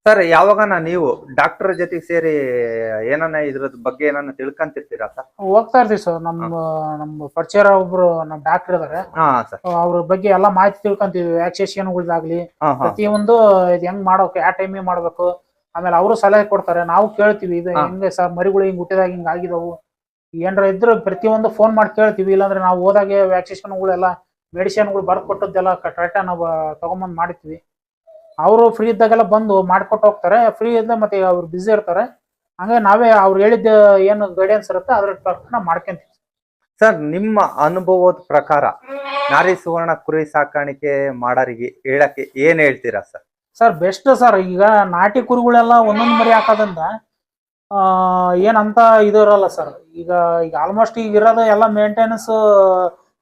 ಸರ್ ಯಾವಾಗನ ನೀವು ಡಾಕ್ಟರ್ ಜೊತೆಗೆ ಸೇರಿ ಏನನ್ನ ಇದ್ರದ ಬಗ್ಗೆ ಏನನ್ನ ತಿಳ್ಕೊಂತಿರ್ತೀರಾ ಸರ್? ಹೋಗ್ತಾ ಇರ್ತೀವಿ ಸರ್. ನಮ್ಮ ನಮ್ಮ ಪರಿಚಯ ಒಬ್ರು ನಮ್ಮ ಡಾಕ್ಟರ್ ಇದಾರೆ. ಹಾ ಸರ್. ಅವ್ರ ಬಗ್ಗೆ ಎಲ್ಲಾ ಮಾಹಿತಿ ತಿಳ್ಕೊಂತೀವಿ. ವ್ಯಾಕ್ಸಿನೇಷನ್ಗಳಾಗ್ಲಿ ಹಾ ಹಾ. ಪ್ರತಿಯೊಂದು ಇದು ಹೆಂಗ್ ಮಾಡ್ಬೇಕು ಯಾವ ಟೈಮಿಗೆ ಮಾಡ್ಬೇಕು. ಆಮೇಲೆ ಅವರು ಸಲಹೆ ಕೊಡ್ತಾರೆ. ನಾವು ಕೇಳ್ತೀವಿ ಇದು. ಹೆಂಗೆ ಸರ್ ಮರಿಗಳು ಹಿಂಗ್ ಹುಟ್ಟಿದಾಗ ಹಿಂಗ ಆಗಿದವು. ಏನಾರ ಇದ್ರೆ ಪ್ರತಿಯೊಂದು ಫೋನ್ ಮಾಡಿ ಕೇಳ್ತೀವಿ. ಇಲ್ಲಾಂದ್ರೆ ನಾವು ಹೋದಾಗೆ ವ್ಯಾಕ್ಸಿನೇಷನ್ಗಳೆಲ್ಲ ಮೆಡಿಸಿನ್ಗಳು ಬರ್ಕೊಟ್ಟದ್ದೆಲ್ಲ ಕರೆಕ್ಟಾಗಿ ನಾವು ತಗೊಂಬಂದು ಮಾಡ್ತೀವಿ ಅವರು ಫ್ರೀ ಇದ್ದಾಗೆಲ್ಲ ಬಂದು ಮಾಡ್ಕೊಟ್ಟು ಹೋಗ್ತಾರೆ. ಫ್ರೀ ಇದ್ದ ಮತ್ತೆ ಅವ್ರು ಬ್ಯುಸಿ ಇರ್ತಾರೆ. ಹಂಗೆ ನಾವೇ ಅವ್ರು ಹೇಳಿದ್ದ ಏನು ಗೈಡೆನ್ಸ್ ಇರುತ್ತೆ ಅದ್ರ ಪ್ರಕಾರ ಮಾಡ್ಕೊಂತೀವಿ. ಸರ್ ನಿಮ್ಮ ಅನುಭವದ ಪ್ರಕಾರ ನಾರಿ ಸುವರ್ಣ ಕುರಿ ಸಾಕಾಣಿಕೆ ಮಾಡೋರಿಗೆ ಹೇಳಕ್ಕೆ ಏನ್ ಹೇಳ್ತೀರಾ ಸರ್? ಸರ್ ಬೆಸ್ಟ್ ಸರ್ ಈಗ ನಾಟಿ ಕುರಿಗಳೆಲ್ಲ ಒಂದೊಂದು ಮರಿ ಹಾಕೋದ್ರಿಂದ ಆ, ಏನಂತ ಇದು ಇರಲ್ಲ ಸರ್. ಈಗ ಈಗ ಆಲ್ಮೋಸ್ಟ್ ಈಗ ಇರೋದು ಎಲ್ಲ ಮೇಂಟೆನೆನ್ಸ್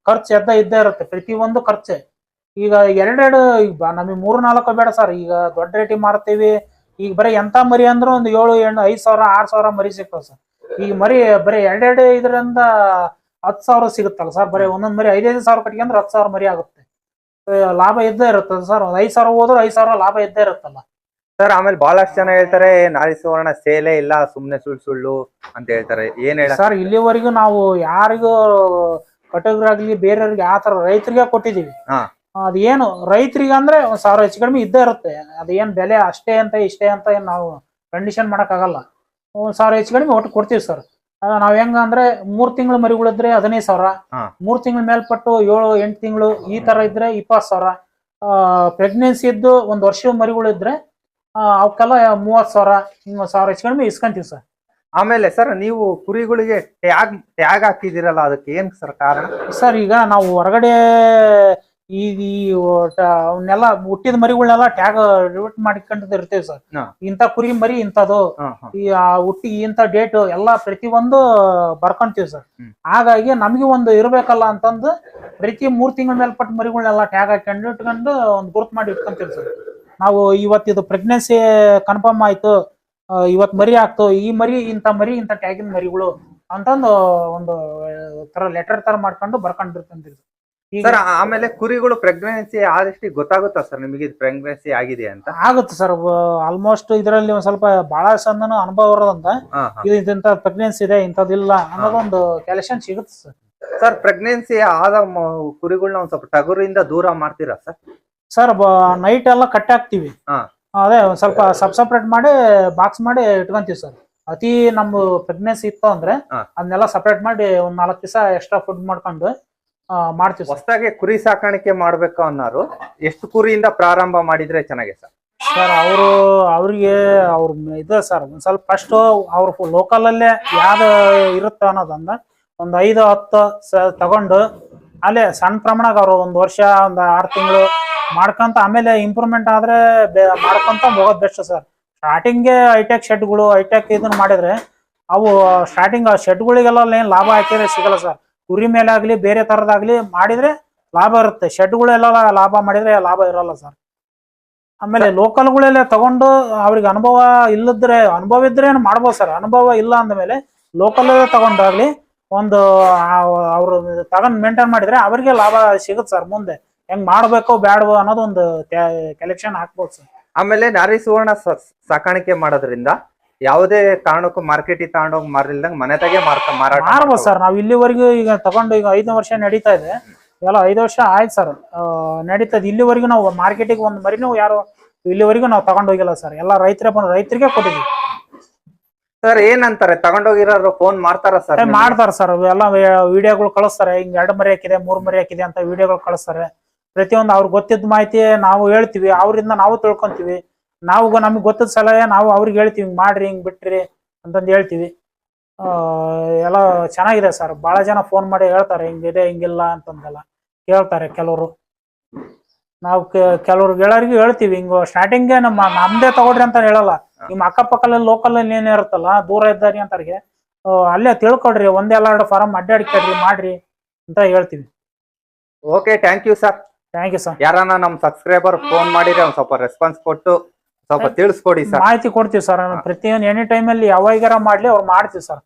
ಖರ್ಚು ಎದ್ದ ಇದ್ದೇ ಇರುತ್ತೆ. ಪ್ರತಿಯೊಂದು ಖರ್ಚೆ. ಈಗ ಎರಡೆರಡು ಈಗ ನಮಗೆ ಮೂರು ನಾಲ್ಕು ಬೇಡ ಸರ್ ಈಗ ದೊಡ್ಡ ರೇಟಿಗೆ ಮಾರ್ತೀವಿ. ಈಗ ಬರೀ ಎಂತ ಮರಿ ಅಂದ್ರೆ ಒಂದು ಏಳು ಎಂಟು ಐದು ಸಾವಿರ ಆರು ಸಾವಿರ ಮರಿ ಸಿಗ್ತಾವ ಸರ್ ಈಗ ಮರಿ ಬರೀ ಎರಡೆರಡು ಇದರಿಂದ ಹತ್ತು ಸಾವಿರ ಸಿಗುತ್ತಲ್ಲ ಸರ್ ಬರೀ ಒಂದೊಂದು ಮರಿ ಐದೈದು ಸಾವಿರ ಕಟ್ಕೊಂಡ್ರೆ ಹತ್ತು ಸಾವಿರ ಮರಿ ಆಗುತ್ತೆ. ಲಾಭ ಇದ್ದೇ ಇರುತ್ತಲ್ಲ ಸರ್ ಒಂದು ಐದು ಸಾವಿರ ಹೋದ್ರೆ ಐದು ಸಾವಿರ ಲಾಭ ಇದ್ದೇ ಇರುತ್ತಲ್ಲ. ಸರ್ ಆಮೇಲೆ ಬಹಳಷ್ಟು ಜನ ಹೇಳ್ತಾರೆ ನಾಳೆ ಸುವರ್ಣ ಸೇಲೆ ಇಲ್ಲ ಸುಮ್ಮನೆ ಸುಳ್ಳು ಸುಳ್ಳು ಅಂತ ಹೇಳ್ತಾರೆ. ಏನ್ ಹೇಳ ಸರ್ ಇಲ್ಲಿವರೆಗೂ ನಾವು ಯಾರಿಗೂ ಕಟಗರಾಗ್ಲಿ ಬೇರೆಯವ್ರಿಗೆ ಆ ತರ ರೈತರಿಗೆ ಕೊಟ್ಟಿದೀವಿ ಹಾ. ಅದೇನು ರೈತರಿಗೆ ಅಂದ್ರೆ ಒಂದ್ ಸಾವಿರ ಹೆಚ್ಚು ಕಡಿಮೆ ಇದ್ದೇ ಇರುತ್ತೆ. ಅದೇನ್ ಬೆಲೆ ಅಷ್ಟೇ ಅಂತ ಇಷ್ಟೇ ಅಂತ ಏನ್ ನಾವು ಕಂಡೀಷನ್ ಮಾಡೋಕ್ಕಾಗಲ್ಲ. ಆಗಲ್ಲ ಒಂದ್ ಸಾವಿರ ಹೆಚ್ಚು ಕಡಿಮೆ ಒಟ್ಟು ಕೊಡ್ತೀವಿ ಸರ್ ನಾವ್ ಹೆಂಗ ಅಂದ್ರೆ ಮೂರ್ ತಿಂಗಳ ಮರಿಗಳಿದ್ರೆ ಹದಿನೈದು ಸಾವಿರ. ಮೂರ್ ತಿಂಗಳ ಮೇಲ್ಪಟ್ಟು ಏಳು ಎಂಟು ತಿಂಗಳು ಈ ತರ ಇದ್ರೆ ಇಪ್ಪತ್ತು ಸಾವಿರ. ಪ್ರೆಗ್ನೆನ್ಸಿ ಇದ್ದು ಒಂದ್ ವರ್ಷ ಮರಿಗಳಿದ್ರೆ ಅವಕ್ಕೆಲ್ಲ ಮೂವತ್ ಸಾವಿರ ಹಿಂಗ್ ಒಂದ್ ಸಾವಿರ ಹೆಚ್ಚು ಕಡಿಮೆ ಇಸ್ಕೊಂತೀವಿ ಸರ್ ಆಮೇಲೆ ಸರ್ ನೀವು ಕುರಿಗಳಿಗೆ ಟ್ಯಾಗ್ ಟ್ಯಾಗ್ ಹಾಕಿದಿರಲ್ಲ ಅದಕ್ಕೆ ಏನ್ ಸರ್ ಕಾರಣ? ಸರ್ ಈಗ ನಾವು ಹೊರಗಡೆ ಈ ಈ ಒಟ್ಟ ಅವನ್ನೆಲ್ಲ ಹುಟ್ಟಿದ ಮರಿಗಳನ್ನೆಲ್ಲ ಟ್ಯಾಗ್ ರಿವರ್ಟ್ ಮಾಡಿಕೊಂಡು ಇರ್ತೇವೆ ಸರ್. ಹಾ. ಇಂಥ ಕುರಿ ಮರಿ ಇಂಥದ್ದು ಹಾ, ಹಾ. ಈ ಆ ಹುಟ್ಟಿ ಇಂಥ ಡೇಟ್ ಎಲ್ಲ ಪ್ರತಿಯೊಂದು ಬರ್ಕೊಂತೀವಿ ಸರ್. ಹ್ಮ್. ಹಾಗಾಗಿ ನಮಗೆ ಒಂದು ಇರಬೇಕಲ್ಲ ಅಂತಂದು ಪ್ರತಿ ಮೂರ್ ತಿಂಗಳ ಮೇಲೆ ಮೇಲ್ಪಟ್ಟ ಮರಿಗಳನ್ನೆಲ್ಲ ಟ್ಯಾಗ್ ಹಾಕೊಂಡು ಇಟ್ಕೊಂಡು ಒಂದು ಗುರುತು ಮಾಡಿ ಇಟ್ಕೊಂತೀವಿ ಸರ್. ನಾವು ಇವತ್ತಿದು ಪ್ರೆಗ್ನೆನ್ಸಿ ಕನ್ಫರ್ಮ್ ಆಯ್ತು. ಇವತ್ತು ಇವತ್ ಮರಿ ಆಗ್ತು. ಈ ಮರಿ ಇಂಥ ಮರಿ ಇಂಥ ಟ್ಯಾಗಿನ ಮರಿಗಳು ಅಂತಂದು ಒಂದು ಆ, ತರ ಲೆಟರ್ ತರ ಮಾಡ್ಕೊಂಡು ಬರ್ಕೊಂಡಿರ್ತಂತೀವಿ ಈಗ ಸರ್ ಆಮೇಲೆ ಕುರಿಗಳು ಪ್ರೆಗ್ನೆನ್ಸಿ ಆದಷ್ಟು ಗೊತ್ತಾಗುತ್ತಾ ಸರ್ ನಿಮಗೆ ಇದು ಪ್ರೆಗ್ನೆನ್ಸಿ ಆಗಿದೆ ಅಂತ ಆಗುತ್ತೆ ಸರ್ ಆಲ್ಮೋಸ್ಟ್ ಇದರಲ್ಲಿ ಒಂದ್ ಸ್ವಲ್ಪ ಬಹಳ ಸಂದನು ಅನುಭವ ಇರೋದಂತ. ಇದು ಇಂಥ ಪ್ರೆಗ್ನೆನ್ಸಿ ಇದೆ ಇಂಥದ್ದಿಲ್ಲ ಅನ್ನೋದೊಂದು ಕ್ಯಾಲ್ಕುಲೇಷನ್ ಸಿಗುತ್ತೆ ಸರ್ ಸರ್ ಪ್ರೆಗ್ನೆನ್ಸಿ ಆದ ಕುರಿಗಳನ್ನ ಒಂದ್ ಸ್ವಲ್ಪ ಟಗುರಿಂದ ದೂರ ಮಾಡ್ತೀರಾ ಸರ್ ಸರ್ ನೈಟ್ ಎಲ್ಲ ಕಟ್ ಹಾಕ್ತಿವಿ. ಅದೇ ಒಂದ್ ಸ್ವಲ್ಪ ಸಬ್ ಸಪ್ರೇಟ್ ಮಾಡಿ ಬಾಕ್ಸ್ ಮಾಡಿ ಇಟ್ಕೊಂತೀವಿ ಸರ್ ಅತಿ ನಮ್ಮ ಪ್ರೆಗ್ನೆನ್ಸಿ ಇತ್ತು ಅಂದ್ರೆ. ಅದನ್ನೆಲ್ಲ ಸಪ್ರೇಟ್ ಮಾಡಿ ಒಂದ್ ನಾಲ್ಕು ದಿವಸ ಎಕ್ಸ್ಟ್ರಾ ಫುಡ್ ಮಾಡ್ಕೊಂಡು ಮಾಡ್ತೀವಿ ಸರ್. ಹೊಸದಾಗಿ ಕುರಿ ಸಾಕಾಣಿಕೆ ಮಾಡ್ಬೇಕು ಅನ್ನೋರು ಎಷ್ಟು ಕುರಿಯಿಂದ ಪ್ರಾರಂಭ ಮಾಡಿದ್ರೆ ಚೆನ್ನಾಗಿ ಸರ್? ಸರ್ ಅವರು ಅವ್ರಿಗೆ ಅವ್ರ ಇದು ಸರ್ ಒಂದ್ ಸ್ವಲ್ಪ ಫಸ್ಟ್ ಅವ್ರ ಲೋಕಲ್ ಅಲ್ಲೇ ಯಾವ್ದು ಇರುತ್ತೆ ಅನ್ನೋದಂದ ಒಂದ್ ಐದು ಹತ್ತು ಸ ತಗೊಂಡು ಅಲ್ಲೇ ಸಣ್ಣ ಪ್ರಮಾಣದಾಗ ಅವ್ರು ಒಂದ್ ವರ್ಷ ಒಂದ್ ಆರು ತಿಂಗಳು ಮಾಡ್ಕೊಂತ ಆಮೇಲೆ ಇಂಪ್ರೂವ್ಮೆಂಟ್ ಆದ್ರೆ ಬೆ- ಮಾಡ್ಕೊಂತ ಹೋಗೋದ್ ಬೆಸ್ಟ್ ಸರ್. ಸ್ಟಾರ್ಟಿಂಗ್ಗೆ ಹೈಟೆಕ್ ಶೆಡ್ಗಳು ಹೈಟೆಕ್ ಇದನ್ನ ಮಾಡಿದ್ರೆ ಅವು ಸ್ಟಾರ್ಟಿಂಗ್ ಆ ಶೆಡ್ಗಳಿಗೆಲ್ಲ ಏನ್ ಲಾಭ ಹಾಕಿದ್ರೆ ಸಿಗಲ್ಲ ಸರ್. ಕುರಿ ಮೇಲೆ ಆಗ್ಲಿ ಬೇರೆ ತರದಾಗ್ಲಿ ಮಾಡಿದ್ರೆ ಲಾಭ ಇರುತ್ತೆ. ಶೆಡ್ಗಳೆಲ್ಲ ಲಾಭ ಮಾಡಿದ್ರೆ ಲಾಭ ಇರಲ್ಲ ಸರ್. ಆಮೇಲೆ ಲೋಕಲ್ಗಳೆಲ್ಲ ತಗೊಂಡು ಅವ್ರಿಗೆ ಅನುಭವ ಇಲ್ಲದ್ರೆ, ಅನುಭವ ಇದ್ರೆ ಏನು ಮಾಡ್ಬೋದು ಸರ್? ಅನುಭವ ಇಲ್ಲ ಅಂದಮೇಲೆ ಲೋಕಲ್ ತಗೊಂಡಾಗ್ಲಿ ಒಂದು ಅವರು ತಗೊಂಡ್ ಮೇಂಟೈನ್ ಮಾಡಿದ್ರೆ ಅವರಿಗೆ ಲಾಭ ಸಿಗುತ್ತೆ ಸರ್ ಮುಂದೆ. ಹೆಂಗ್ ಮಾಡ್ಬೇಕು ಬೇಡವೋ ಅನ್ನೋದು ಒಂದು ಕಲೆಕ್ಷನ್ ಹಾಕ್ಬೋದು ಸರ್. ಆಮೇಲೆ ನಾರಿ ಸುವರ್ಣ ಸಾಕಾಣಿಕೆ ಮಾಡೋದ್ರಿಂದ ಯಾವುದೇ ಕಾರಣಕ್ಕೂ ಮಾರ್ಕೆಟಿಗೆ ತಗೊಂಡೋಗಿ ಮಾರಿಲ್ದಂಗ್ ತಗೇ ಮಾರ್ತ ಮಾರಾಟ ಮಾರ್ಬೋದು. ಸರ್. ನಾವು ಇಲ್ಲಿವರೆಗೂ ಈಗ ತಗೊಂಡು ಈಗ ಐದನೇ ವರ್ಷ ನಡೀತಾ ಇದೆ. ಎಲ್ಲ ಐದು ವರ್ಷ ಆಯ್ತು ಸರ್. ನಡೀತದೆ. ಇಲ್ಲಿವರೆಗೂ ನಾವು ಮಾರ್ಕೆಟಿಗೆ ಒಂದು ಮರಿನೂ ಯಾರು ಇಲ್ಲಿವರೆಗೂ ನಾವು ತಗೊಂಡು ಹೋಗಿಲ್ಲ ಸರ್. ಎಲ್ಲ ರೈತರ ಬಂದು ರೈತರಿಗೆ ಕೊಟ್ಟಿದ್ವಿ. ಸರ್ ಏನಂತಾರೆ? ತಗೊಂಡೋಗಿರೋರು ಫೋನ್ ಮಾಡ್ತಾರ ಸರ್ ಮಾಡ್ತಾರ ಸರ್. ಎಲ್ಲ ವಿಡಿಯೋಗಳು ಕಳಿಸ್ತಾರೆ. ಹಿಂಗ್ ಎರಡು ಮರಿ ಹಾಕಿದೆ ಮೂರ್ ಮರಿ ಹಾಕಿದೆ ಅಂತ ವಿಡಿಯೋಗಳು ಕಳಿಸ್ತಾರೆ. ಪ್ರತಿಯೊಂದು ಅವ್ರಿಗೆ ಗೊತ್ತಿದ್ದ ಮಾಹಿತಿ ನಾವು ಹೇಳ್ತೀವಿ. ಅವರಿಂದ ನಾವು ತಿಳ್ಕೊಂತೀವಿ. ನಾವು ನಮ್ಗೆ ಗೊತ್ತದ ಸಲಹೆ ನಾವು ಅವ್ರಿಗೆ ಹೇಳ್ತೀವಿ ಹಿಂಗ್ ಮಾಡ್ರಿ ಹಿಂಗ್ ಬಿಟ್ರಿ ಅಂತಂದು ಹೇಳ್ತೀವಿ. ಎಲ್ಲ ಚೆನ್ನಾಗಿದೆ ಸರ್. ಭಾಳ ಜನ ಫೋನ್ ಮಾಡಿ ಹೇಳ್ತಾರೆ ಹಿಂಗಿದೆ ಹಿಂಗಿಲ್ಲ ಅಂತಂದೆಲ್ಲ ಕೇಳ್ತಾರೆ ಕೆಲವರು. ನಾವು ಕೆಲವ್ರು ಗೆಳೆಯರಿಗೆ ಹೇಳ್ತೀವಿ ಹಿಂಗ ಸ್ಟಾರ್ಟಿಂಗ್ ನಮ್ಮ ನಮ್ದೇ ತಗೊಳ್ರಿ ಅಂತ ಹೇಳಲ್ಲ. ನಿಮ್ಮ ಅಕ್ಕಪಕ್ಕದಲ್ಲಿ ಲೋಕಲ್ ಏನೇ ಇರುತ್ತಲ್ಲ ದೂರ ಇದ್ದಾರೆ ಅಂತಾರಿಗೆ ಅಲ್ಲೇ ತಿಳ್ಕೊಡ್ರಿ ಒಂದೆಲ್ಲ ಎರಡು ಫಾರಂ ಅಡ್ಡಾಡ್ಕೊಡ್ರಿ ಮಾಡ್ರಿ ಅಂತ ಹೇಳ್ತೀವಿ. Okay thank you sir thank you sir ಯಾರನ್ನ ನಮ್ಮ ಸಬ್ಸ್ಕ್ರೈಬರ್ ಫೋನ್ ಮಾಡಿದ್ರೆ ಒಂದು ಸ್ವಲ್ಪ ರೆಸ್ಪಾನ್ಸ್ ಕೊಟ್ಟು ಸ್ವಲ್ಪ ತಿಳಿಸ್ಕೊಡಿ ಸರ್. ಮಾಹಿತಿ ಕೊಡ್ತೀವಿ ಸರ್. ಪ್ರತಿಯೊಂದು ಎನಿ ಟೈಮಲ್ಲಿ ಯಾವಾಗಾರ ಮಾಡ್ಲಿ ಅವ್ರು ಮಾಡ್ತೀವಿ ಸರ್.